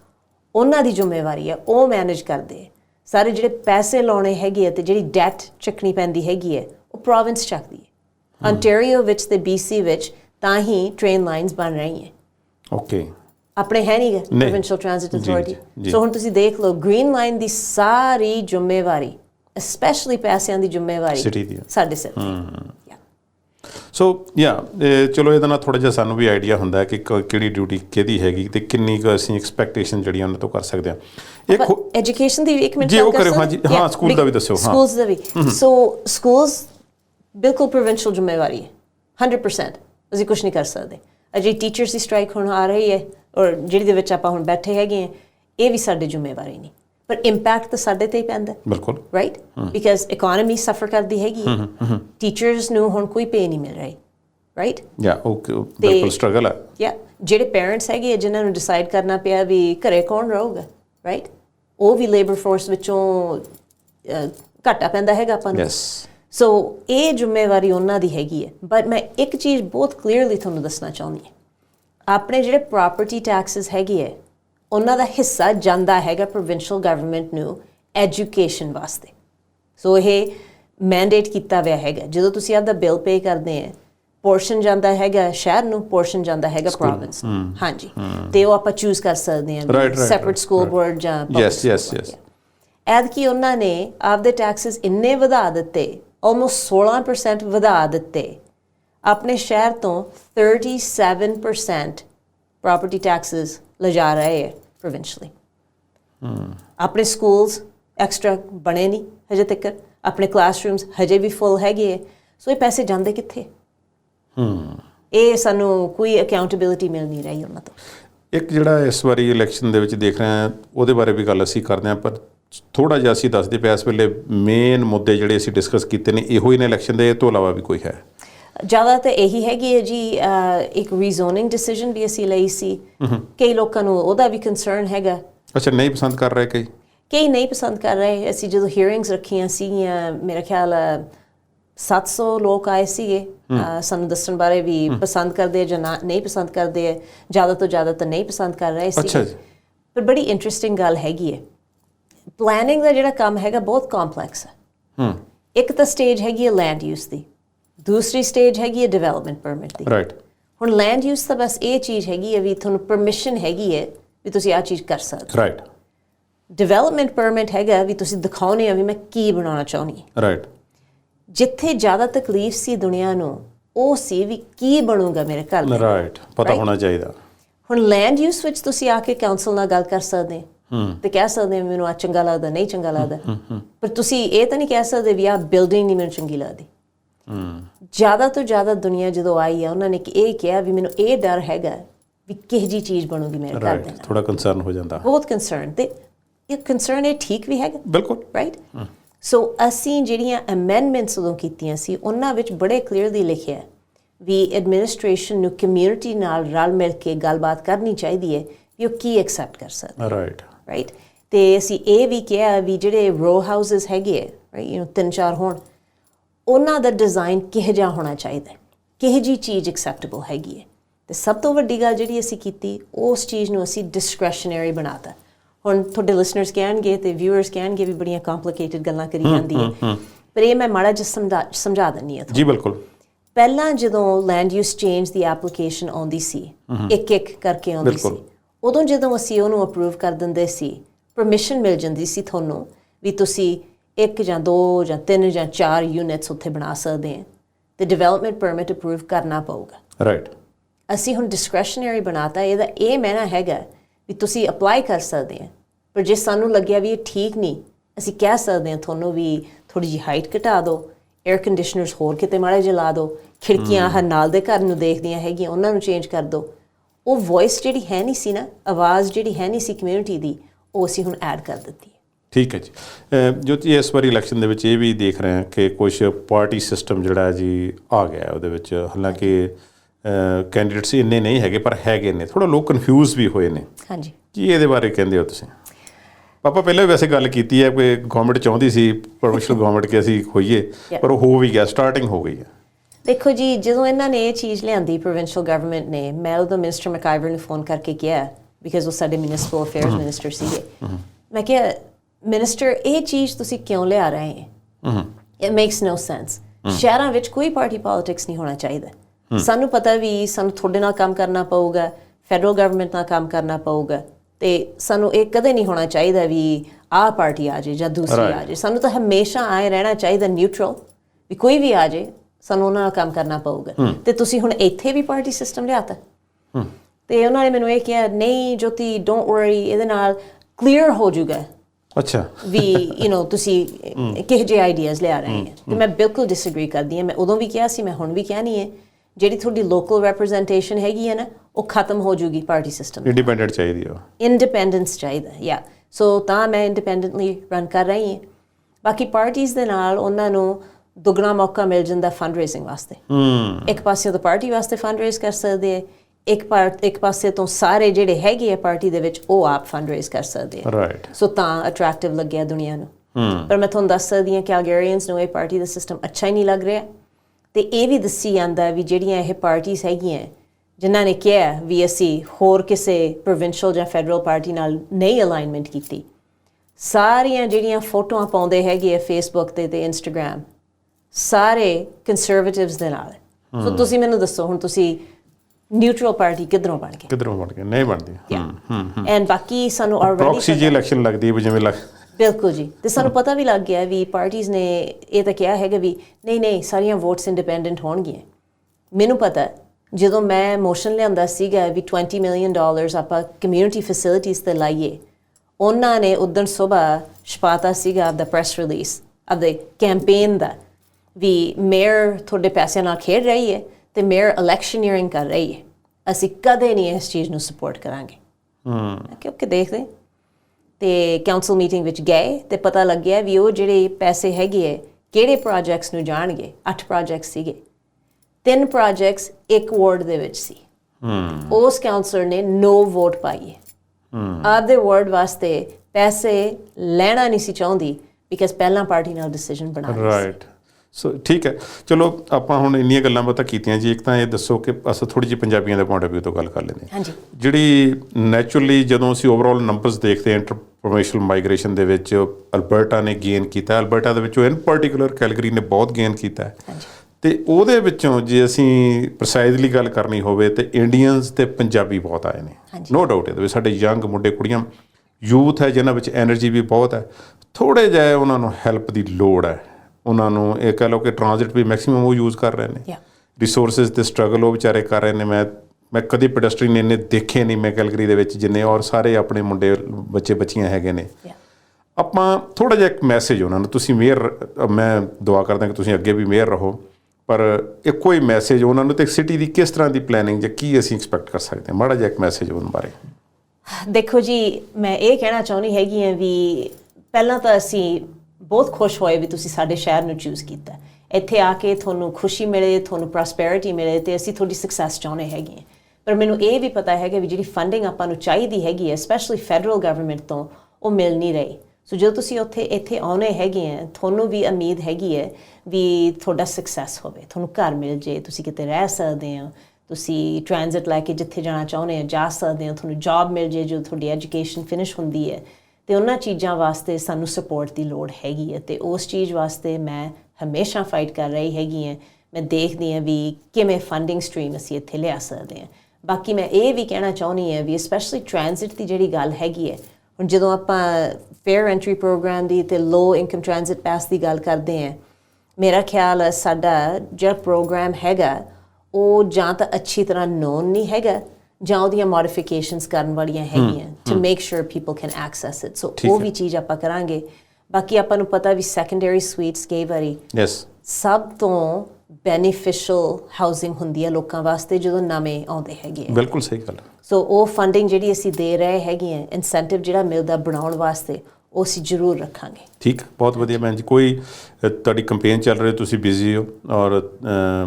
ਉਹਨਾਂ ਦੀ ਜ਼ਿੰਮੇਵਾਰੀ ਹੈ ਉਹ ਮੈਨੇਜ ਕਰਦੇ ਸਾਰੇ ਜਿਹੜੇ ਪੈਸੇ ਲਾਉਣੇ ਹੈਗੇ ਤੇ ਜਿਹੜੀ ਡੈਟ ਚੱਕਣੀ ਪੈਂਦੀ ਹੈਗੀ ਹੈ ਉਹ ਪ੍ਰੋਵਿੰਸ ਚੱਕਦੀ ਹੈ ontario ਵਿੱਚ ਤੇ BC ਵਿੱਚ ਤਾਂ ਹੀ ਟ੍ਰੇਨ ਲਾਈਨਸ ਬਣ ਰਹੀਆਂ
ਓਕੇ
ਆਪਣੇ ਹੈ ਨਹੀਂ। Provincial transit authority. ਸੋ ਹੁਣ ਤੁਸੀਂ ਦੇਖ ਲਓ ਗ੍ਰੀਨ ਲਾਈਨ ਦੀ ਸਾਰੀ ਜ਼ਿੰਮੇਵਾਰੀ ਸਪੈਸ਼ਲੀ ਪੈਸਿਆਂ ਦੀ ਜ਼ਿੰਮੇਵਾਰੀ
ਹੈ।
ਸਾਡੇ ਸਿਰ ਤੇ ਹੈ।
ਸੋ ਯਾ ਚਲੋ ਇਹਦਾ ਨਾਲ ਥੋੜਾ ਜਿਹਾ ਸਾਨੂੰ ਵੀ ਆਈਡੀਆ ਹੁੰਦਾ ਕਿ ਕਿਹੜੀ ਡਿਊਟੀ ਕਿਹਦੀ ਹੈਗੀ ਤੇ ਕਿੰਨੀ ਕੁ ਅਸੀਂ ਐਕਸਪੈਕਟੇਸ਼ਨ ਜਿਹੜੀ ਉਹਨਾਂ ਤੋਂ ਕਰ ਸਕਦੇ ਹਾਂ ਇੱਕ
ਐਜੂਕੇਸ਼ਨ ਦੀ ਇੱਕ ਮਿੰਟ
ਜੀ, ਉਹ
ਕਰ
ਕਰਿਓ? ਹਾਂਜੀ, ਹਾਂ, ਸਕੂਲ ਦਾ ਵੀ ਦੱਸਿਓ, ਹਾਂ।
ਸਕੂਲਸ ਦਾ ਵੀ। ਸੋ ਸਕੂਲਸ ਬਿਲਕੁਲ ਪ੍ਰੋਵਿੰਸ਼ੀਅਲ ਜ਼ਿੰਮੇਵਾਰੀ ਹੈ 100% ਅਸੀਂ ਕੁਝ ਨਹੀਂ ਕਰ ਸਕਦੇ। ਅਜੇ ਟੀਚਰਸ ਦੀ ਸਟ੍ਰਾਈਕ ਹੁਣ ਆ ਰਹੀ ਹੈ ਔਰ ਜਿਹੜੀ ਦੇ ਵਿੱਚ ਆਪਾਂ ਹੁਣ ਬੈਠੇ ਹੈਗੇ ਇਹ ਵੀ ਸਾਡੇ ਜ਼ਿੰਮੇਵਾਰੀ ਨਹੀਂ। ਪਰ ਇੰਪੈਕਟ ਤਾਂ ਸਾਡੇ ਤੇ ਹੀ ਪੈਂਦਾ
ਬਿਲਕੁਲ।
ਰਾਈਟ ਬਿਕਾਜ਼ ਇਕਨੋਮੀ ਸਫਰ ਕਰਦੀ ਹੈਗੀ। ਟੀਚਰਸ ਨੂੰ ਹੁਣ ਕੋਈ ਪੇ ਨਹੀਂ ਮਿਲ ਰਹੀ ਰਾਈਟ
ਯਾ ਉਹ ਕ- ਬਿਲਕੁਲ ਸਟਰਗਲ ਹੈ।
ਯਾ ਜਿਹੜੇ ਪੇਰੈਂਟਸ ਹੈਗੇ ਜਿਨ੍ਹਾਂ ਨੂੰ ਡਿਸਾਈਡ ਕਰਨਾ ਪਿਆ ਵੀ ਘਰੇ ਕੌਣ ਰਹੂਗਾ ਰਾਈਟ ਉਹ ਵੀ ਲੇਬਰ ਫੋਰਸ ਵਿੱਚੋਂ ਘਾਟਾ ਪੈਂਦਾ ਹੈਗਾ ਆਪਾਂ ਨੂੰ।
ਯੈਸ
ਸੋ ਇਹ ਜ਼ਿੰਮੇਵਾਰੀ ਉਹਨਾਂ ਦੀ ਹੈਗੀ ਹੈ। ਬਟ ਮੈਂ ਇੱਕ ਚੀਜ਼ ਬਹੁਤ ਕਲੀਅਰਲੀ ਤੁਹਾਨੂੰ ਦੱਸਣਾ ਚਾਹੁੰਦੀ ਹਾਂ। ਆਪਣੇ ਜਿਹੜੇ ਪ੍ਰਾਪਰਟੀ ਟੈਕਸਸ ਹੈਗੇ ਹੈ ਉਹਨਾਂ ਦਾ ਹਿੱਸਾ ਜਾਂਦਾ ਹੈਗਾ ਪ੍ਰੋਵਿੰਸ਼ੀਅਲ ਗਵਰਨਮੈਂਟ ਨੂੰ ਐਜੂਕੇਸ਼ਨ ਵਾਸਤੇ। ਸੋ ਇਹ ਮੈਂਡੇਟ ਕੀਤਾ ਹੋਇਆ ਹੈਗਾ। ਜਦੋਂ ਤੁਸੀਂ ਆਪਦਾ ਬਿੱਲ ਪੇ ਕਰਦੇ ਆ ਪੋਰਸ਼ਨ ਜਾਂਦਾ ਹੈਗਾ ਸ਼ਹਿਰ ਨੂੰ ਪੋਰਸ਼ਨ ਜਾਂਦਾ ਹੈਗਾ ਪ੍ਰੋਵਿੰਸ ਹਾਂਜੀ। ਤੇ ਉਹ ਆਪਾਂ ਚੂਜ਼ ਕਰ ਸਕਦੇ ਹਾਂ ਸੈਪਰੇਟ ਸਕੂਲ. ਬੋਰਡ ਜਾਂ
Yes, yes, yes.
ਐਦ ਕਿ ਉਹਨਾਂ ਨੇ ਆਪਦੇ ਟੈਕਸਸ ਇੰਨੇ ਵਧਾ ਦਿੱਤੇ ਆਲਮੋਸਟ 16% ਵਧਾ ਦਿੱਤੇ ਆਪਣੇ ਸ਼ਹਿਰ ਤੋਂ 37% ਪ੍ਰਾਪਰਟੀ ਟੈਕਸਸ ਲਿਜਾ ਰਹੇ ਹੈ ਪ੍ਰੋਵਿੰਸ਼ੀਅਲੀ ਆਪਣੇ ਸਕੂਲਸ ਐਕਸਟਰਾ ਬਣੇ ਨਹੀਂ ਹਜੇ ਤੱਕ। ਆਪਣੇ ਕਲਾਸਰੂਮਸ ਹਜੇ ਵੀ ਫੁੱਲ ਹੈਗੇ। ਸੋ ਇਹ ਪੈਸੇ ਜਾਂਦੇ ਕਿੱਥੇ? ਹੂੰ। ਇਹ ਸਾਨੂੰ ਕੋਈ ਅਕਾਊਂਟੇਬਿਲਿਟੀ ਮਿਲ ਨਹੀਂ ਰਹੀ ਉਹਨਾਂ ਤੋਂ।
ਇੱਕ ਜਿਹੜਾ ਇਸ ਵਾਰੀ ਇਲੈਕਸ਼ਨ ਦੇ ਵਿੱਚ ਦੇਖ ਰਹੇ ਹਾਂ ਉਹਦੇ ਬਾਰੇ ਵੀ ਗੱਲ ਅਸੀਂ ਕਰਦੇ ਹਾਂ ਪਰ ਥੋੜਾ ਜਿਹਾ ਅਸੀਂ ਦੱਸਦੇ ਪਿਆ ਇਸ ਵੇਲੇ ਮੇਨ ਮੁੱਦੇ ਜਿਹੜੇ ਅਸੀਂ ਡਿਸਕਸ ਕੀਤੇ ਨੇ ਇਹੋ ਹੀ ਨੇ ਇਲੈਕਸ਼ਨ ਦੇ ਇਹ ਤੋਂ ਇਲਾਵਾ ਵੀ ਕੋਈ ਹੈ।
ਜ਼ਿਆਦਾ ਤਾਂ ਇਹੀ ਹੈਗੀ ਹੈ ਜੀ ਇੱਕ ਰੀਜ਼ੋਨਿੰਗ ਡਿਸੀਜਨ ਵੀ ਅਸੀਂ ਲਈ ਸੀ। ਕਈ ਲੋਕਾਂ ਨੂੰ ਉਹਦਾ ਵੀ ਕੰਸਰਨ ਹੈਗਾ।
ਅੱਛਾ ਨਹੀਂ ਪਸੰਦ ਕਰ ਰਹੇ ਕਈ?
ਕਈ ਨਹੀਂ ਪਸੰਦ ਕਰ ਰਹੇ। ਅਸੀਂ ਜਦੋਂ ਹੀਅਰਿੰਗਸ ਰੱਖੀਆਂ ਸੀਗੀਆਂ ਮੇਰਾ ਖਿਆਲ ਹੈ 700 ਲੋਕ ਆਏ ਸੀਗੇ। ਸਾਨੂੰ ਦੱਸਣ ਬਾਰੇ ਵੀ ਪਸੰਦ ਕਰਦੇ ਜਾਂ ਨਹੀਂ ਪਸੰਦ ਕਰਦੇ। ਜ਼ਿਆਦਾ ਤੋਂ ਜ਼ਿਆਦਾ ਤਾਂ ਨਹੀਂ ਪਸੰਦ ਕਰ ਰਹੇ ਸੀ
ਅੱਛਾ ਜੀ।
ਪਰ ਬੜੀ ਇੰਟਰਸਟਿੰਗ ਗੱਲ ਹੈਗੀ ਹੈ। ਪਲੈਨਿੰਗ ਦਾ ਜਿਹੜਾ ਕੰਮ ਹੈਗਾ ਬਹੁਤ ਕੰਪਲੈਕਸ ਹੈ।
ਹੂੰ
ਇੱਕ ਤਾਂ ਸਟੇਜ ਹੈਗੀ ਹੈ ਲੈਂਡ ਯੂਜ਼ ਦੀ। ਦੂਸਰੀ ਸਟੇਜ ਹੈਗੀ ਹੈ ਡਿਵੈਲਪਮੈਂਟ ਪਰਮਿਟ ਦੀ।
ਰਾਈਟ
ਹੁਣ ਲੈਂਡ ਯੂਜ਼ ਤਾਂ ਬਸ ਇਹ ਚੀਜ਼ ਹੈਗੀ ਹੈ ਵੀ ਤੁਹਾਨੂੰ ਪਰਮਿਸ਼ਨ ਹੈਗੀ ਹੈ ਵੀ ਤੁਸੀਂ ਆ ਚੀਜ਼ ਕਰ ਸਕਦੇ
ਰਾਈਟ
ਡਿਵੈਲਪਮੈਂਟ ਪਰਮਿਟ ਹੈਗਾ ਵੀ ਤੁਸੀਂ ਦਿਖਾਉਣੇ ਆ ਵੀ ਮੈਂ ਕੀ ਬਣਾਉਣਾ ਚਾਹੁੰਦੀ
ਰਾਈਟ
ਜਿੱਥੇ ਜ਼ਿਆਦਾ ਤਕਲੀਫ ਸੀ ਦੁਨੀਆ ਨੂੰ ਉਹ ਸੀ ਵੀ ਕੀ ਬਣੂਗਾ ਮੇਰੇ ਘਰ ਦਾ
ਰਾਈਟ ਪਤਾ? ਹੋਣਾ ਚਾਹੀਦਾ।
ਹੁਣ ਲੈਂਡ ਯੂਜ਼ ਵਿੱਚ ਤੁਸੀਂ ਆ ਕੇ ਕਾਉਂਸਲ ਨਾਲ ਗੱਲ ਕਰ ਸਕਦੇ ਹੋ। ਤੇ ਕਹਿ ਸਕਦੇ ਮੈਨੂੰ ਆ ਚੰਗਾ ਲੱਗਦਾ ਨਹੀਂ ਚੰਗਾ ਲੱਗਦਾ। ਪਰ ਤੁਸੀਂ ਇਹ ਤਾਂ ਨਹੀਂ ਕਹਿ ਸਕਦੇ ਵੀ ਆ ਬਿਲਡਿੰਗ ਨਹੀਂ ਮੈਨੂੰ ਚੰਗੀ ਲੱਗਦੀ। ਜ਼ਿਆਦਾ ਤੋਂ ਜ਼ਿਆਦਾ ਦੁਨੀਆ ਜਦੋਂ ਆਈ ਆ ਉਹਨਾਂ ਨੇ ਕਿ ਇਹ ਕਿਹਾ ਵੀ ਮੈਨੂੰ ਇਹ ਡਰ ਹੈਗਾ ਵੀ ਕਿਹੋ ਜੀ ਚੀਜ਼ ਬਣੂਗੀ ਮੇਰੇ ਘਰ ਦੇ ਨਾਲ।
ਥੋੜਾ ਕੰਸਰਨ ਹੋ ਜਾਂਦਾ।
ਬਹੁਤ ਕੰਸਰਨ ਤੇ ਇਹ ਕੰਸਰਨ ਇਹ ਠੀਕ ਵੀ ਹੈਗਾ।
ਬਿਲਕੁਲ।
ਰਾਈਟ ਸੋ ਅਸੀਂ ਜਿਹੜੀਆਂ ਅਮੈਂਡਮੈਂਟਸ ਉਦੋਂ ਕੀਤੀਆਂ ਸੀ ਉਹਨਾਂ ਵਿੱਚ ਬੜੇ ਕਲੀਅਰਲੀ ਲਿਖਿਆ ਵੀ ਐਡਮਿਨਿਸਟ੍ਰੇਸ਼ਨ ਨੂੰ ਕਮਿਊਨਿਟੀ ਨਾਲ ਰਲ ਮਿਲ ਕੇ ਗੱਲਬਾਤ ਕਰਨੀ ਚਾਹੀਦੀ ਹੈ ਵੀ ਉਹ ਕੀ ਐਕਸੈਪਟ ਕਰ ਸਕਦੇ
ਰਾਈਟ
ਰਾਈਟ ਤੇ ਅਸੀਂ ਇਹ ਵੀ ਕਿਹਾ ਵੀ ਜਿਹੜੇ ਰੋ ਹਾਊਸਸ ਹੈਗੇ ਰਾਈਟ ਯੂ نو ਤਿੰਨ ਚਾਰ ਹੋਣ ਉਹਨਾਂ ਦਾ ਡਿਜ਼ਾਈਨ ਕਿਹੋ ਜਿਹਾ ਹੋਣਾ ਚਾਹੀਦਾ ਹੈ? ਕਿਹੋ ਜੀ ਚੀਜ਼ ਐਕਸੈਪਟੇਬਲ ਹੈਗੀ ਹੈ? ਤੇ ਸਭ ਤੋਂ ਵੱਡੀ ਗੱਲ ਜਿਹੜੀ ਅਸੀਂ ਕੀਤੀ ਉਸ ਚੀਜ਼ ਨੂੰ ਅਸੀਂ ਡਿਸਕ੍ਰੈਸ਼ਨਰੀ ਬਣਾਤਾ। ਹੁਣ ਤੁਹਾਡੇ ਲਿਸਨਰਸ ਕਹਿਣਗੇ ਤੇ ਵਿਊਅਰਸ ਕਹਿਣਗੇ ਵੀ ਬੜੀਆਂ ਕੰਪਲਿਕੇਟਡ ਗੱਲਾਂ ਕਰੀ ਜਾਂਦੀ ਹੈ। ਪਰ ਇਹ ਮੈਂ ਮਾੜਾ ਜਿਹਾ ਸਮਝਾ ਸਮਝਾ ਦਿੰਨੀ ਆ
ਜੀ ਬਿਲਕੁਲ।
ਪਹਿਲਾਂ ਜਦੋਂ ਲੈਂਡ ਯੂਸ ਚੇਂਜ ਦੀ ਐਪਲੀਕੇਸ਼ਨ ਆਉਂਦੀ ਸੀ ਇੱਕ ਇੱਕ ਕਰਕੇ ਆਉਂਦੀ ਸੀ। ਉਦੋਂ ਜਦੋਂ ਅਸੀਂ ਉਹਨੂੰ ਅਪਰੂਵ ਕਰ ਦਿੰਦੇ ਸੀ ਪਰਮਿਸ਼ਨ ਮਿਲ ਜਾਂਦੀ ਸੀ ਤੁਹਾਨੂੰ ਵੀ ਤੁਸੀਂ ਇੱਕ ਜਾਂ ਦੋ ਜਾਂ ਤਿੰਨ ਜਾਂ ਚਾਰ ਯੂਨਿਟਸ ਉੱਥੇ ਬਣਾ ਸਕਦੇ ਆ ਤੇ ਡਿਵੈਲਪਮੈਂਟ ਪਰਮਿਟ ਅਪਰੂਵ ਕਰਨਾ ਪਊਗਾ।
ਰਾਈਟ
ਅਸੀਂ ਹੁਣ ਡਿਸਕ੍ਰੈਸ਼ਨਰੀ ਬਣਾਤਾ ਇਹਦਾ ਇਹ ਮੈਨਾ ਹੈਗਾ ਵੀ ਤੁਸੀਂ ਅਪਲਾਈ ਕਰ ਸਕਦੇ ਆ ਪਰ ਜੇ ਸਾਨੂੰ ਲੱਗਿਆ ਵੀ ਇਹ ਠੀਕ ਨਹੀਂ ਅਸੀਂ ਕਹਿ ਸਕਦੇ ਆ ਤੁਹਾਨੂੰ ਵੀ ਥੋੜੀ ਜਿਹੀ ਹਾਈਟ ਘਟਾ ਦਿਓ 에ਅਰ ਕੰਡੀਸ਼ਨਰਸ ਹੋਰ ਕਿਤੇ ਮਾੜੇ ਜਿਹਾ ਲਾ ਦਿਓ ਖਿੜਕੀਆਂ ਹਰ ਨਾਲ ਦੇ ਘਰ ਨੂੰ ਦੇਖਦੀਆਂ ਹੈਗੀਆਂ ਉਹਨਾਂ ਨੂੰ ਚੇਂਜ ਕਰ ਦਿਓ। ਉਹ ਵੌਇਸ ਜਿਹੜੀ ਹੈ ਨਹੀਂ ਸੀ ਨਾ ਆਵਾਜ਼ ਜਿਹੜੀ ਹੈ ਨਹੀਂ ਸੀ ਕਮਿਊਨਿਟੀ ਦੀ ਉਹ ਅਸੀਂ ਹੁਣ ਐਡ ਕਰ ਦਿੱਤੀ ਹੈ।
ਠੀਕ ਹੈ ਜੀ। ਅਹ ਜੋਤੀ ਇਸ ਵਾਰੀ ਇਲੈਕਸ਼ਨ ਦੇ ਵਿੱਚ ਇਹ ਵੀ ਦੇਖ ਰਹੇ ਹਾਂ ਕਿ ਕੁਝ ਪਾਰਟੀ ਸਿਸਟਮ ਜਿਹੜਾ ਹੈ ਜੀ ਆ ਗਿਆ ਉਹਦੇ ਵਿੱਚ। ਹਾਲਾਂਕਿ ਕੈਂਡੀਡੇਟਸ ਇੰਨੇ ਨਹੀਂ ਹੈਗੇ ਪਰ ਹੈਗੇ ਨੇ। ਥੋੜਾ ਲੋਕ ਕਨਫਿਊਜ਼ ਵੀ ਹੋਏ ਨੇ।
ਹਾਂਜੀ।
ਕੀ ਇਹਦੇ ਬਾਰੇ ਕਹਿੰਦੇ ਹੋ ਤੁਸੀਂ? ਪਾਪਾ ਪਹਿਲਾਂ ਵੀ ਵੈਸੇ ਗੱਲ ਕੀਤੀ ਹੈ ਕਿ ਗਵਰਨਮੈਂਟ ਚਾਹੁੰਦੀ ਸੀ ਪ੍ਰੋਵਿੰਸ਼ੀਅਲ ਗਵਰਨਮੈਂਟ ਕਿ ਅਸੀਂ ਹੋਈਏ. ਪਰ ਉਹ ਹੋ ਵੀ ਗਿਆ ਸਟਾਰਟਿੰਗ ਹੋ ਗਈ ਹੈ।
ਦੇਖੋ ਜੀ ਜਦੋਂ ਇਹਨਾਂ ਨੇ ਇਹ ਚੀਜ਼ ਲਿਆਂਦੀ ਪ੍ਰੋਵਿੰਸ਼ੀਅਲ ਗਵਰਨਮੈਂਟ ਨੇ ਮੈਂ ਉਦੋਂ ਮਿਨਿਸਟਰ ਮੈਕਾਈਵਰ ਨੂੰ ਫੋਨ ਕਰਕੇ ਕਿਹਾ ਬਿਕਾਜ਼ ਉਹ ਸਾਡੇ ਮਿਊਨਿਸਪਲ ਅਫੇਅਰਸ ਮਿਨਿਸਟਰ ਸੀਗੇ। ਮੈਂ ਕਿਹਾ ਮਿਨਿਸਟਰ ਇਹ ਚੀਜ਼ ਤੁਸੀਂ ਕਿਉਂ ਲਿਆ ਰਹੇ ਹੋ? ਇਟ ਮੇਕਸ ਨੋ ਸੈਂਸ ਸ਼ਹਿਰਾਂ ਵਿੱਚ ਕੋਈ ਪਾਰਟੀ ਪੋਲਿਟਿਕਸ ਨਹੀਂ ਹੋਣਾ ਚਾਹੀਦਾ। ਸਾਨੂੰ ਪਤਾ ਵੀ ਸਾਨੂੰ ਤੁਹਾਡੇ ਨਾਲ ਕੰਮ ਕਰਨਾ ਪਊਗਾ ਫੈਡਰਲ ਗਵਰਨਮੈਂਟ ਨਾਲ ਕੰਮ ਕਰਨਾ ਪਊਗਾ ਤੇ ਸਾਨੂੰ ਇਹ ਕਦੇ ਨਹੀਂ ਹੋਣਾ ਚਾਹੀਦਾ ਵੀ ਆਹ ਪਾਰਟੀ ਆ ਜੇ ਜਾਂ ਦੂਸਰੀ ਆ. ਜੇ ਸਾਨੂੰ ਤਾਂ ਹਮੇਸ਼ਾ ਆਏ ਰਹਿਣਾ ਚਾਹੀਦਾ ਨਿਊਟਰਲ ਵੀ ਕੋਈ ਵੀ ਆ ਜੇ ਸਾਨੂੰ ਉਹਨਾਂ ਨਾਲ ਕੰਮ ਕਰਨਾ ਪਊਗਾ। ਤੇ ਤੁਸੀਂ ਹੁਣ ਇੱਥੇ ਵੀ ਪਾਰਟੀ ਸਿਸਟਮ ਲਿਆਤਾ। ਤੇ ਉਹਨਾਂ ਨੇ ਮੈਨੂੰ ਇਹ ਕਿਹਾ ਨਹੀਂ ਜੋਤੀ ਡੋਂਟ ਵਰੀ ਇਹਦੇ ਨਾਲ ਕਲੀਅਰ ਹੋ ਜਾਊਗਾ।
ਅੱਛਾ।
ਵੀ ਯੂ نو ਤੁਸੀਂ ਕਿਹੋ ਜਿਹੇ ਆਈਡੀਆਜ਼ ਲਿਆ ਰਹੇ ਹੈ ਤੇ ਮੈਂ ਬਿਲਕੁਲ ਡਿਸਐਗਰੀ ਕਰਦੀ ਹਾਂ। ਮੈਂ ਉਦੋਂ ਵੀ ਕਿਹਾ ਸੀ ਮੈਂ ਹੁਣ ਵੀ ਕਹਿਣੀ ਹੈ। ਜਿਹੜੀ ਤੁਹਾਡੀ ਲੋਕਲ ਰਿਪਰੈਜ਼ੈਂਟੇਸ਼ਨ ਹੈਗੀ ਹੈ ਨਾ ਉਹ ਖਤਮ ਹੋ ਜੂਗੀ ਪਾਰਟੀ ਸਿਸਟਮ
ਇੰਡੀਪੈਂਡੈਂਟ ਚਾਹੀਦੀ ਆ।
ਇੰਡੀਪੈਂਡੈਂਸ ਚਾਹੀਦਾ ਯਾ ਸੋ ਤਾਂ ਮੈਂ ਇੰਡੀਪੈਂਡੈਂਟਲੀ ਰਨ ਕਰ ਰਹੀ ਹਾਂ। ਬਾਕੀ ਪਾਰਟੀਆਂ ਦੇ ਨਾਲ ਉਹਨਾਂ ਨੂੰ ਦੁੱਗਣਾ ਮੌਕਾ ਮਿਲ ਜਾਂਦਾ ਫੰਡ ਰੇਜ਼ਿੰਗ ਵਾਸਤੇ।
ਹੂੰ।
ਇੱਕ ਪਾਸੇ ਤੋਂ ਪਾਰਟੀ ਵਾਸਤੇ ਫੰਡ ਰੇਜ਼ ਕਰ ਸਕਦੇ ਹੈ। ਇੱਕ ਪਾਰਟ ਇੱਕ ਪਾਸੇ ਤੋਂ ਸਾਰੇ ਜਿਹੜੇ ਹੈਗੇ ਆ ਪਾਰਟੀ ਦੇ ਵਿੱਚ ਉਹ ਆਪ ਫੰਡ ਰੇਜ਼ ਕਰ ਸਕਦੇ ਆ।
ਰਾਈਟ
ਸੋ ਤਾਂ ਅਟਰੈਕਟਿਵ ਲੱਗਿਆ ਦੁਨੀਆ ਨੂੰ। ਪਰ ਮੈਂ ਤੁਹਾਨੂੰ ਦੱਸ ਸਕਦੀ ਹਾਂ ਕਿ ਅਲਗੇਰੀਅਨਸ ਨੂੰ ਇਹ ਪਾਰਟੀ ਦਾ ਸਿਸਟਮ ਅੱਛਾ ਹੀ ਨਹੀਂ ਲੱਗ ਰਿਹਾ। ਤੇ ਇਹ ਵੀ ਦੱਸੀ ਜਾਂਦਾ ਵੀ ਜਿਹੜੀਆਂ ਇਹ ਪਾਰਟੀਆਂ ਹੈਗੀਆਂ ਜਿਨ੍ਹਾਂ ਨੇ ਕਿਹਾ ਵੀ ਅਸੀਂ ਹੋਰ ਕਿਸੇ ਪ੍ਰੋਵਿੰਸ਼ੀਅਲ ਜਾਂ ਫੈਡਰਲ ਪਾਰਟੀ ਨਾਲ ਨਹੀਂ ਅਲਾਈਨਮੈਂਟ ਕੀਤੀ। ਸਾਰੀਆਂ ਜਿਹੜੀਆਂ ਫੋਟੋਆਂ ਪਾਉਂਦੇ ਹੈਗੇ ਆ ਫੇਸਬੁੱਕ ਤੇ ਤੇ ਇੰਸਟਾਗ੍ਰam ਸਾਰੇ ਕੰਸਰਵੇਟਿਵਸ ਦੇ ਨਾਲ। ਸੋ ਤੁਸੀਂ ਮੈਨੂੰ ਦੱਸੋ ਹੁਣ ਤੁਸੀਂ ਨਿਊਟਰਲ ਪਾਰਟੀ ਕਿੱਧਰੋਂ ਬਣ ਗਏ?
ਕਿਧਰੋਂ ਬਣ ਕੇ ਨਹੀਂ ਬਣਦੀ।
ਹੂੰ ਐਂਡ ਬਾਕੀ ਸਾਨੂੰ ਆਲਰੇਡੀ
ਪ੍ਰੋਕਸੀ ਜੀ ਇਲੈਕਸ਼ਨ ਲੱਗਦੀ ਹੈ ਜਿਵੇਂ ਲੱਗ
ਬਿਲਕੁਲ ਜੀ। ਤੇ ਸਾਨੂੰ ਪਤਾ ਵੀ ਲੱਗ ਗਿਆ ਵੀ ਪਾਰਟੀਆਂ ਨੇ ਇਹ ਤਾਂ ਕਿਹਾ ਹੈਗਾ ਵੀ ਨਹੀਂ ਨਹੀਂ ਸਾਰੀਆਂ ਵੋਟਸ ਇੰਡੀਪੈਂਡੈਂਟ ਹੋਣਗੀਆਂ। ਮੈਨੂੰ ਪਤਾ ਹੈ, ਜਦੋਂ ਮੈਂ ਮੋਸ਼ਨ ਲਿਆਂਦਾ ਸੀਗਾ ਵੀ 20 ਮਿਲੀਅਨ ਡਾਲਰਸ ਆਪਾਂ ਕਮਿਊਨਿਟੀ ਫੈਸਿਲਿਟੀਜ਼ ਤੇ ਲਾਈਏ ਉਹਨਾਂ ਨੇ ਉਦੋਂ ਸਵੇਰ ਛਪਾਤਾ ਸੀਗਾ ਆਪਦਾ ਪ੍ਰੈਸ ਰਿਲੀਜ਼ ਆਪਦੇ ਕੈਂਪੇਨ ਦਾ ਵੀ ਮੇਅਰ ਤੁਹਾਡੇ ਪੈਸਿਆਂ ਨਾਲ ਖੇਡ ਰਹੀ ਹੈ। ਤੇ ਮੇਅਰ ਇਲੈਕਸ਼ਨੀਅਰਿੰਗ ਕਰ ਰਹੀ ਹੈ। ਅਸੀਂ ਕਦੇ ਨਹੀਂ ਇਸ ਚੀਜ਼ ਨੂੰ ਸਪੋਰਟ ਕਰਾਂਗੇ।
ਹੂੰ।
ਕਿਉਂਕਿ ਦੇਖਦੇ ਤੇ ਕਾਉਂਸਲ ਮੀਟਿੰਗ ਵਿੱਚ ਗਏ ਤੇ ਪਤਾ ਲੱਗਿਆ ਵੀ ਉਹ ਜਿਹੜੇ ਪੈਸੇ ਹੈਗੇ ਹੈ ਕਿਹੜੇ ਪ੍ਰੋਜੈਕਟਸ ਨੂੰ ਜਾਣਗੇ? 8 ਪ੍ਰੋਜੈਕਟਸ ਸੀਗੇ। ਤਿੰਨ ਪ੍ਰੋਜੈਕਟਸ ਇੱਕ ਵਾਰਡ ਦੇ ਵਿੱਚ ਸੀ।
ਹੂੰ।
ਉਸ ਕਾਉਂਸਲਰ ਨੇ ਨੋ ਵੋਟ ਪਾਈ ਹੈ। ਆਪਦੇ ਵਾਰਡ ਵਾਸਤੇ ਪੈਸੇ ਲੈਣਾ ਨਹੀਂ ਸੀ ਚਾਹੁੰਦੀ ਬਿਕਾਜ਼ ਪਹਿਲਾਂ ਪਾਰਟੀ ਨਾਲ ਡਿਸੀਜਨ ਬਣਾ ਲਈ ਸੀ।
ਰਾਈਟ ਸੋ ਠੀਕ ਹੈ। ਚਲੋ ਆਪਾਂ ਹੁਣ ਇੰਨੀਆਂ ਗੱਲਾਂ ਬਾਤਾਂ ਕੀਤੀਆਂ ਜੀ। ਇੱਕ ਤਾਂ ਇਹ ਦੱਸੋ ਕਿ ਅਸਾਂ ਥੋੜੀ ਜਿਹੀ ਪੰਜਾਬੀਆਂ ਦੇ ਪੁਆਇੰਟ ਆਫ ਵਿਊ ਤੋਂ ਗੱਲ ਕਰ ਲੈਂਦੇ ਹਾਂ। ਜਿਹੜੀ ਨੇਚਰਲੀ ਜਦੋਂ ਅਸੀਂ ਓਵਰਆਲ ਨੰਬਰਸ ਦੇਖਦੇ ਹਾਂ ਇੰਟਰਪ੍ਰੋਵਿੰਸ਼ੀਅਲ ਮਾਈਗ੍ਰੇਸ਼ਨ ਦੇ ਵਿੱਚ ਅਲਬਰਟਾ ਨੇ ਗੇਨ ਕੀਤਾ। ਅਲਬਰਟਾ ਦੇ ਵਿੱਚੋਂ ਇਨ ਪਾਰਟਿਕੂਲਰ ਕੈਲਗਰੀ ਨੇ ਬਹੁਤ ਗੇਨ ਕੀਤਾ। ਹੈ ਤੇ ਉਹਦੇ ਵਿੱਚੋਂ ਜੇ ਅਸੀਂ ਪ੍ਰਸਾਈਜ਼ਲੀ ਗੱਲ ਕਰਨੀ ਹੋਵੇ ਤੇ ਇੰਡੀਅਨਸ ਤੇ ਪੰਜਾਬੀ ਬਹੁਤ ਆਏ ਨੇ। ਨੋ ਡਾਊਟ ਇਹਦੇ ਵਿੱਚ ਸਾਡੇ ਯੰਗ ਮੁੰਡੇ ਕੁੜੀਆਂ ਯੂਥ ਹੈ ਜਿਨ੍ਹਾਂ ਵਿੱਚ એનર્ਜੀ ਵੀ ਬਹੁਤ ਹੈ। ਥੋੜੇ ਜਿਹਾ ਉਹਨਾਂ ਨੂੰ ਹੈਲਪ ਦੀ ਲੋੜ ਹੈ। ਉਹਨਾਂ ਨੂੰ ਇਹ ਕਹ ਲਓ ਕਿ ਟ੍ਰਾਂਜ਼ਿਟ ਵੀ ਮੈਕਸਿਮਮ ਉਹ ਯੂਜ਼ ਕਰ ਰਹੇ ਨੇ. ਰਿਸੋਰਸਸ ਤੇ ਸਟਰਗਲ ਉਹ ਵਿਚਾਰੇ ਕਰ ਰਹੇ ਨੇ। ਮੈਂ ਮੈਂ ਕਦੀ ਪੈਡਸਟਰੀਨ ਇੰਨੇ ਦੇਖੇ ਨਹੀਂ ਮੈਂ ਕੈਲਗਰੀ ਦੇ ਵਿੱਚ ਜਿੰਨੇ ਔਰ ਸਾਰੇ ਆਪਣੇ ਮੁੰਡੇ ਬੱਚੇ ਬੱਚੀਆਂ ਹੈਗੇ ਨੇ. ਆਪਾਂ ਥੋੜਾ ਜਿਹਾ ਇੱਕ ਮੈਸੇਜ ਉਹਨਾਂ ਨੂੰ ਤੁਸੀਂ ਮੇਅਰ ਮੈਂ ਦੁਆ ਕਰਦਾ ਕਿ ਤੁਸੀਂ ਅੱਗੇ ਵੀ ਮੇਅਰ ਰਹੋ ਪਰ ਇੱਕੋ ਹੀ ਮੈਸੇਜ ਉਹਨਾਂ ਨੂੰ ਤੇ ਸਿਟੀ ਦੀ ਕਿਸ ਤਰ੍ਹਾਂ ਦੀ ਪਲੈਨਿੰਗ ਜਾਂ ਕੀ ਅਸੀਂ ਐਕਸਪੈਕਟ ਕਰ ਸਕਦੇ ਹਾਂ? ਮਾੜਾ ਜਿਹਾ ਇੱਕ ਮੈਸੇਜ ਉਹਨਾਂ ਬਾਰੇ।
ਦੇਖੋ ਜੀ ਮੈਂ ਇਹ ਕਹਿਣਾ ਚਾਹੁੰਦੀ ਹੈਗੀ ਹਾਂ ਵੀ ਪਹਿਲਾਂ ਤਾਂ ਅਸੀਂ ਬਹੁਤ ਖੁਸ਼ ਹੋਏ ਵੀ ਤੁਸੀਂ ਸਾਡੇ ਸ਼ਹਿਰ ਨੂੰ ਚੂਜ਼ ਕੀਤਾ। ਇੱਥੇ ਆ ਕੇ ਤੁਹਾਨੂੰ ਖੁਸ਼ੀ ਮਿਲੇ, ਤੁਹਾਨੂੰ ਪ੍ਰੋਸਪੈਰਿਟੀ ਮਿਲੇ ਤੇ ਅਸੀਂ ਤੁਹਾਡੀ ਸਕਸੈਸ ਚਾਹੁੰਦੇ ਹੈਗੇ ਹਾਂ। ਪਰ ਮੈਨੂੰ ਇਹ ਵੀ ਪਤਾ ਹੈਗਾ ਵੀ ਜਿਹੜੀ ਫੰਡਿੰਗ ਆਪਾਂ ਨੂੰ ਚਾਹੀਦੀ ਹੈਗੀ ਹੈ ਸਪੈਸ਼ਲੀ ਫੈਡਰਲ ਗਵਰਨਮੈਂਟ ਤੋਂ, ਉਹ ਮਿਲ ਨਹੀਂ ਰਹੀ। ਸੋ ਜਦੋਂ ਤੁਸੀਂ ਉੱਥੇ, ਇੱਥੇ ਆਉਣੇ ਹੈਗੇ ਆ, ਤੁਹਾਨੂੰ ਵੀ ਉਮੀਦ ਹੈਗੀ ਹੈ ਵੀ ਤੁਹਾਡਾ ਸਕਸੈਸ ਹੋਵੇ, ਤੁਹਾਨੂੰ ਘਰ ਮਿਲ ਜੇ, ਤੁਸੀਂ ਕਿਤੇ ਰਹਿ ਸਕਦੇ ਹੋ, ਤੁਸੀਂ ਟ੍ਰਾਂਜ਼ਿਟ ਲੈ ਕੇ ਜਿੱਥੇ ਜਾਣਾ ਚਾਹੁੰਦੇ ਹੋ, ਜਾ ਸਕਦੇ ਹੋ, ਤੁਹਾਨੂੰ ਜੌਬ ਮਿਲ ਜੇ ਜੋ ਤੁਹਾਡੀ ਐਜੂਕੇਸ਼ਨ ਫਿਨਿਸ਼ ਹੁੰਦੀ ਹੈ ਤੇ ਉਹਨਾਂ ਚੀਜ਼ਾਂ ਵਾਸਤੇ ਸਾਨੂੰ ਸਪੋਰਟ ਦੀ ਲੋੜ ਹੈਗੀ ਹੈ ਤੇ ਉਸ ਚੀਜ਼ ਵਾਸਤੇ ਮੈਂ ਹਮੇਸ਼ਾ ਫਾਈਟ ਕਰ ਰਹੀ ਹੈਗੀ ਹਾਂ। ਮੈਂ ਦੇਖਦੀ ਹਾਂ ਵੀ ਕਿਵੇਂ ਫੰਡਿੰਗ ਸਟਰੀਮ ਅਸੀਂ ਇੱਥੇ ਲਿਆ ਸਕਦੇ ਹਾਂ। ਬਾਕੀ ਮੈਂ ਇਹ ਵੀ ਕਹਿਣਾ ਚਾਹੁੰਦੀ ਹਾਂ ਵੀ ਸਪੈਸ਼ਲੀ ਟ੍ਰਾਂਜ਼ਿਟ ਦੀ ਜਿਹੜੀ ਗੱਲ ਹੈਗੀ ਹੈ, ਹੁਣ ਜਦੋਂ ਆਪਾਂ ਫੇਅਰ ਐਂਟਰੀ ਪ੍ਰੋਗਰਾਮ ਦੀ ਤੇ ਲੋ ਇਨਕਮ ਟ੍ਰਾਂਜ਼ਿਟ ਪਾਸ ਦੀ ਗੱਲ ਕਰਦੇ ਹਾਂ, ਮੇਰਾ ਖਿਆਲ ਹੈ ਸਾਡਾ ਜਿਹੜਾ ਪ੍ਰੋਗਰਾਮ ਹੈਗਾ, ਉਹ ਜਾਂ ਤਾਂ ਅੱਛੀ ਤਰ੍ਹਾਂ ਨੋਨ ਨਹੀਂ ਹੈਗਾ ਜਾਂ ਉਹਦੀਆਂ ਮੋਡੀਫਿਕੇਸ਼ਨਸ ਕਰਨ ਵਾਲੀਆਂ ਹੈਗੀਆਂ to make sure people can access it so ਉਹ ਵੀ ਚੀਜ਼ ਆਪਾਂ ਕਰਾਂਗੇ। ਬਾਕੀ ਆਪਾਂ ਨੂੰ ਪਤਾ ਵੀ ਸੈਕੰਡਰੀ ਸਵੀਟਸ ਕਈ ਵਾਰੀ
ਯੈਸ
ਸਭ ਤੋਂ ਬੈਨੀਫੀਸ਼ੀਅਲ ਹਾਊਸਿੰਗ ਹੁੰਦੀ ਹੈ ਲੋਕਾਂ ਵਾਸਤੇ ਜਦੋਂ ਨਵੇਂ ਆਉਂਦੇ ਹੈਗੇ।
ਬਿਲਕੁਲ ਸਹੀ ਗੱਲ।
ਸੋ ਉਹ ਫੰਡਿੰਗ ਜਿਹੜੀ ਅਸੀਂ ਦੇ ਰਹੇ ਹੈਗੇ ਆ ਇਨਸੈਂਟਿਵ ਜਿਹੜਾ ਮਿਲਦਾ ਬਣਾਉਣ ਵਾਸਤੇ ਉਹ ਅਸੀਂ ਜ਼ਰੂਰ ਰੱਖਾਂਗੇ।
ਠੀਕ ਬਹੁਤ ਵਧੀਆ ਭੈਣ ਜੀ। ਕੋਈ ਤੁਹਾਡੀ ਕੰਪੇਨ ਚੱਲ ਰਹੀ ਤੁਸੀਂ ਬਿਜ਼ੀ ਹੋ ਔਰ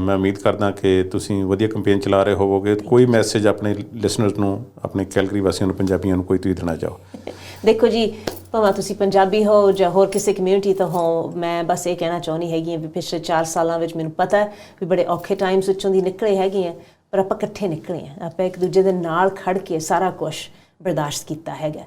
ਮੈਂ ਉਮੀਦ ਕਰਦਾ ਕਿ ਤੁਸੀਂ ਵਧੀਆ ਕੰਪੇਨ ਚਲਾ ਰਹੇ ਹੋਵੋਗੇ। ਕੋਈ ਮੈਸੇਜ ਆਪਣੇ ਲਿਸਨਰਸ ਨੂੰ ਆਪਣੇ ਕੈਲਗਰੀ ਵਾਸੀਆਂ ਨੂੰ ਪੰਜਾਬੀਆਂ ਨੂੰ ਕੋਈ ਤੁਸੀਂ ਦੇਣਾ ਚਾਹੋ?
ਦੇਖੋ ਜੀ ਭਾਵੇਂ ਤੁਸੀਂ ਪੰਜਾਬੀ ਹੋ ਜਾਂ ਹੋਰ ਕਿਸੇ ਕਮਿਊਨਿਟੀ ਤੋਂ ਹੋ ਮੈਂ ਬਸ ਇਹ ਕਹਿਣਾ ਚਾਹੁੰਦੀ ਹੈਗੀ ਹਾਂ ਵੀ ਪਿਛਲੇ 4 ਸਾਲਾਂ ਵਿੱਚ ਮੈਨੂੰ ਪਤਾ ਹੈ ਵੀ ਬੜੇ ਔਖੇ ਟਾਈਮਸ ਵਿੱਚੋਂ ਦੀ ਨਿਕਲੇ ਹੈਗੇ ਆ ਪਰ ਆਪਾਂ ਇਕੱਠੇ ਨਿਕਲੇ ਆ ਆਪਾਂ ਇੱਕ ਦੂਜੇ ਦੇ ਨਾਲ ਖੜ ਕੇ ਸਾਰਾ ਕੁਝ ਬਰਦਾਸ਼ਤ ਕੀਤਾ ਹੈਗਾ।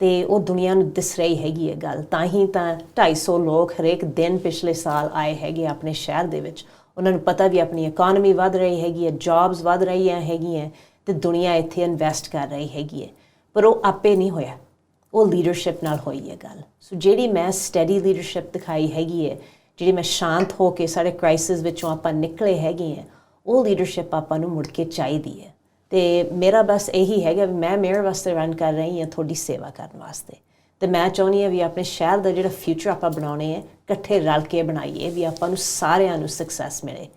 ਤੇ ਉਹ ਦੁਨੀਆ ਨੂੰ ਦਿਸ ਰਹੀ ਹੈਗੀ ਹੈ ਗੱਲ। ਤਾਂ ਹੀ ਤਾਂ 250 ਲੋਕ ਹਰੇਕ ਦਿਨ ਪਿਛਲੇ ਸਾਲ ਆਏ ਹੈਗੇ ਆਪਣੇ ਸ਼ਹਿਰ ਦੇ ਵਿੱਚ। ਉਹਨਾਂ ਨੂੰ ਪਤਾ ਵੀ ਆਪਣੀ ਇਕਨੋਮੀ ਵਧ ਰਹੀ ਹੈਗੀ ਹੈ ਜੌਬਸ ਵਧ ਰਹੀਆਂ ਹੈਗੀਆਂ, ਤੇ ਦੁਨੀਆ ਇੱਥੇ ਇਨਵੈਸਟ ਕਰ ਰਹੀ ਹੈਗੀ ਹੈ। ਪਰ ਉਹ ਆਪੇ ਨਹੀਂ ਹੋਇਆ। ਉਹ ਲੀਡਰਸ਼ਿਪ ਨਾਲ ਹੋਈ ਹੈ ਗੱਲ। ਸੋ ਜਿਹੜੀ ਮੈਂ ਸਟੈਡੀ ਲੀਡਰਸ਼ਿਪ ਦਿਖਾਈ ਹੈਗੀ ਹੈ, ਜਿਹੜੀ ਮੈਂ ਸ਼ਾਂਤ ਹੋ ਕੇ ਸਾਡੇ ਕ੍ਰਾਈਸਿਸ ਵਿੱਚੋਂ ਆਪਾਂ ਨਿਕਲੇ ਹੈਗੇ ਆ ਉਹ ਲੀਡਰਸ਼ਿਪ ਆਪਾਂ ਨੂੰ ਮੁੜ ਕੇ ਚਾਹੀਦੀ ਹੈ। ਤੇ ਮੇਰਾ ਬਸ ਇਹੀ ਹੈਗਾ ਵੀ ਮੈਂ ਮੇਅਰ ਵਾਸਤੇ ਰਨ ਕਰ ਰਹੀ ਹਾਂ, ਤੁਹਾਡੀ ਸੇਵਾ ਕਰਨ ਵਾਸਤੇ। ਤੇ ਮੈਂ ਚਾਹੁੰਦੀ ਹਾਂ ਵੀ ਆਪਣੇ ਸ਼ਹਿਰ ਦਾ ਜਿਹੜਾ ਫਿਊਚਰ ਆਪਾਂ ਬਣਾਉਣੇ ਹੈ ਇਕੱਠੇ ਰਲ ਕੇ ਬਣਾਈਏ, ਵੀ ਆਪਾਂ ਨੂੰ ਸਾਰਿਆਂ ਨੂੰ ਸਕਸੈਸ ਮਿਲੇ।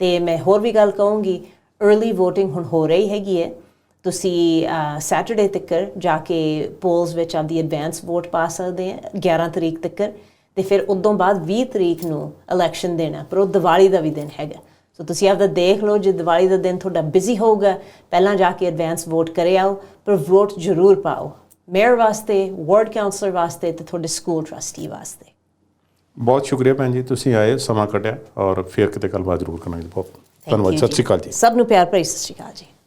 ਤੇ ਮੈਂ ਹੋਰ ਵੀ ਗੱਲ ਕਹੂੰਗੀ अर्ਲੀ VOTING ਹੁਣ ਹੋ ਰਹੀ ਹੈਗੀ ਹੈ। ਤੁਸੀਂ ਸੈਟਰਡੇ ਤੱਕ ਜਾ ਕੇ ਪੋਲਸ ਵਿੱਚ ਆਪਦੀ ਐਡਵਾਂਸ ਵੋਟ ਪਾ ਸਕਦੇ ਆ 11 ਤਰੀਕ ਤੱਕ ਤੇ ਫਿਰ ਉਦੋਂ ਬਾਅਦ 20 ਤਰੀਕ ਨੂੰ ਇਲੈਕਸ਼ਨ ਦੇਣਾ, ਪਰ ਉਹ ਦੀਵਾਲੀ ਦਾ ਵੀ ਦਿਨ ਹੈਗਾ। ਸੋ ਤੁਸੀਂ ਆਪਦਾ ਦੇਖ ਲਓ ਜੇ ਦੀਵਾਲੀ ਦਾ ਦਿਨ ਤੁਹਾਡਾ ਬਿਜ਼ੀ ਹੋਊਗਾ ਪਹਿਲਾਂ ਜਾ ਕੇ ਐਡਵਾਂਸ ਵੋਟ ਕਰੇ ਆਓ ਪਰ ਵੋਟ ਜ਼ਰੂਰ ਪਾਓ। ਮੇਅਰ ਵਾਸਤੇ ਵਾਰਡ ਕਾਉਂਸਲਰ ਵਾਸਤੇ ਤੇ ਤੁਹਾਡੇ ਸਕੂਲ ਟਰਸਟੀ ਵਾਸਤੇ।
ਬਹੁਤ ਸ਼ੁਕਰੀਆ ਭੈਣ ਜੀ ਤੁਸੀਂ ਆਏ ਸਮਾਂ ਕੱਢਿਆ ਔਰ ਫਿਰ ਕਿਤੇ ਗੱਲਬਾਤ ਜ਼ਰੂਰ ਕਰਾਂਗੇ ਬਹੁਤ ਧੰਨਵਾਦ ਸਤਿ ਸ਼੍ਰੀ ਅਕਾਲ ਜੀ।
ਸਭ ਨੂੰ ਪਿਆਰ ਭਰੀ ਸਤਿ ਸ਼੍ਰੀ ਅਕਾਲ ਜੀ।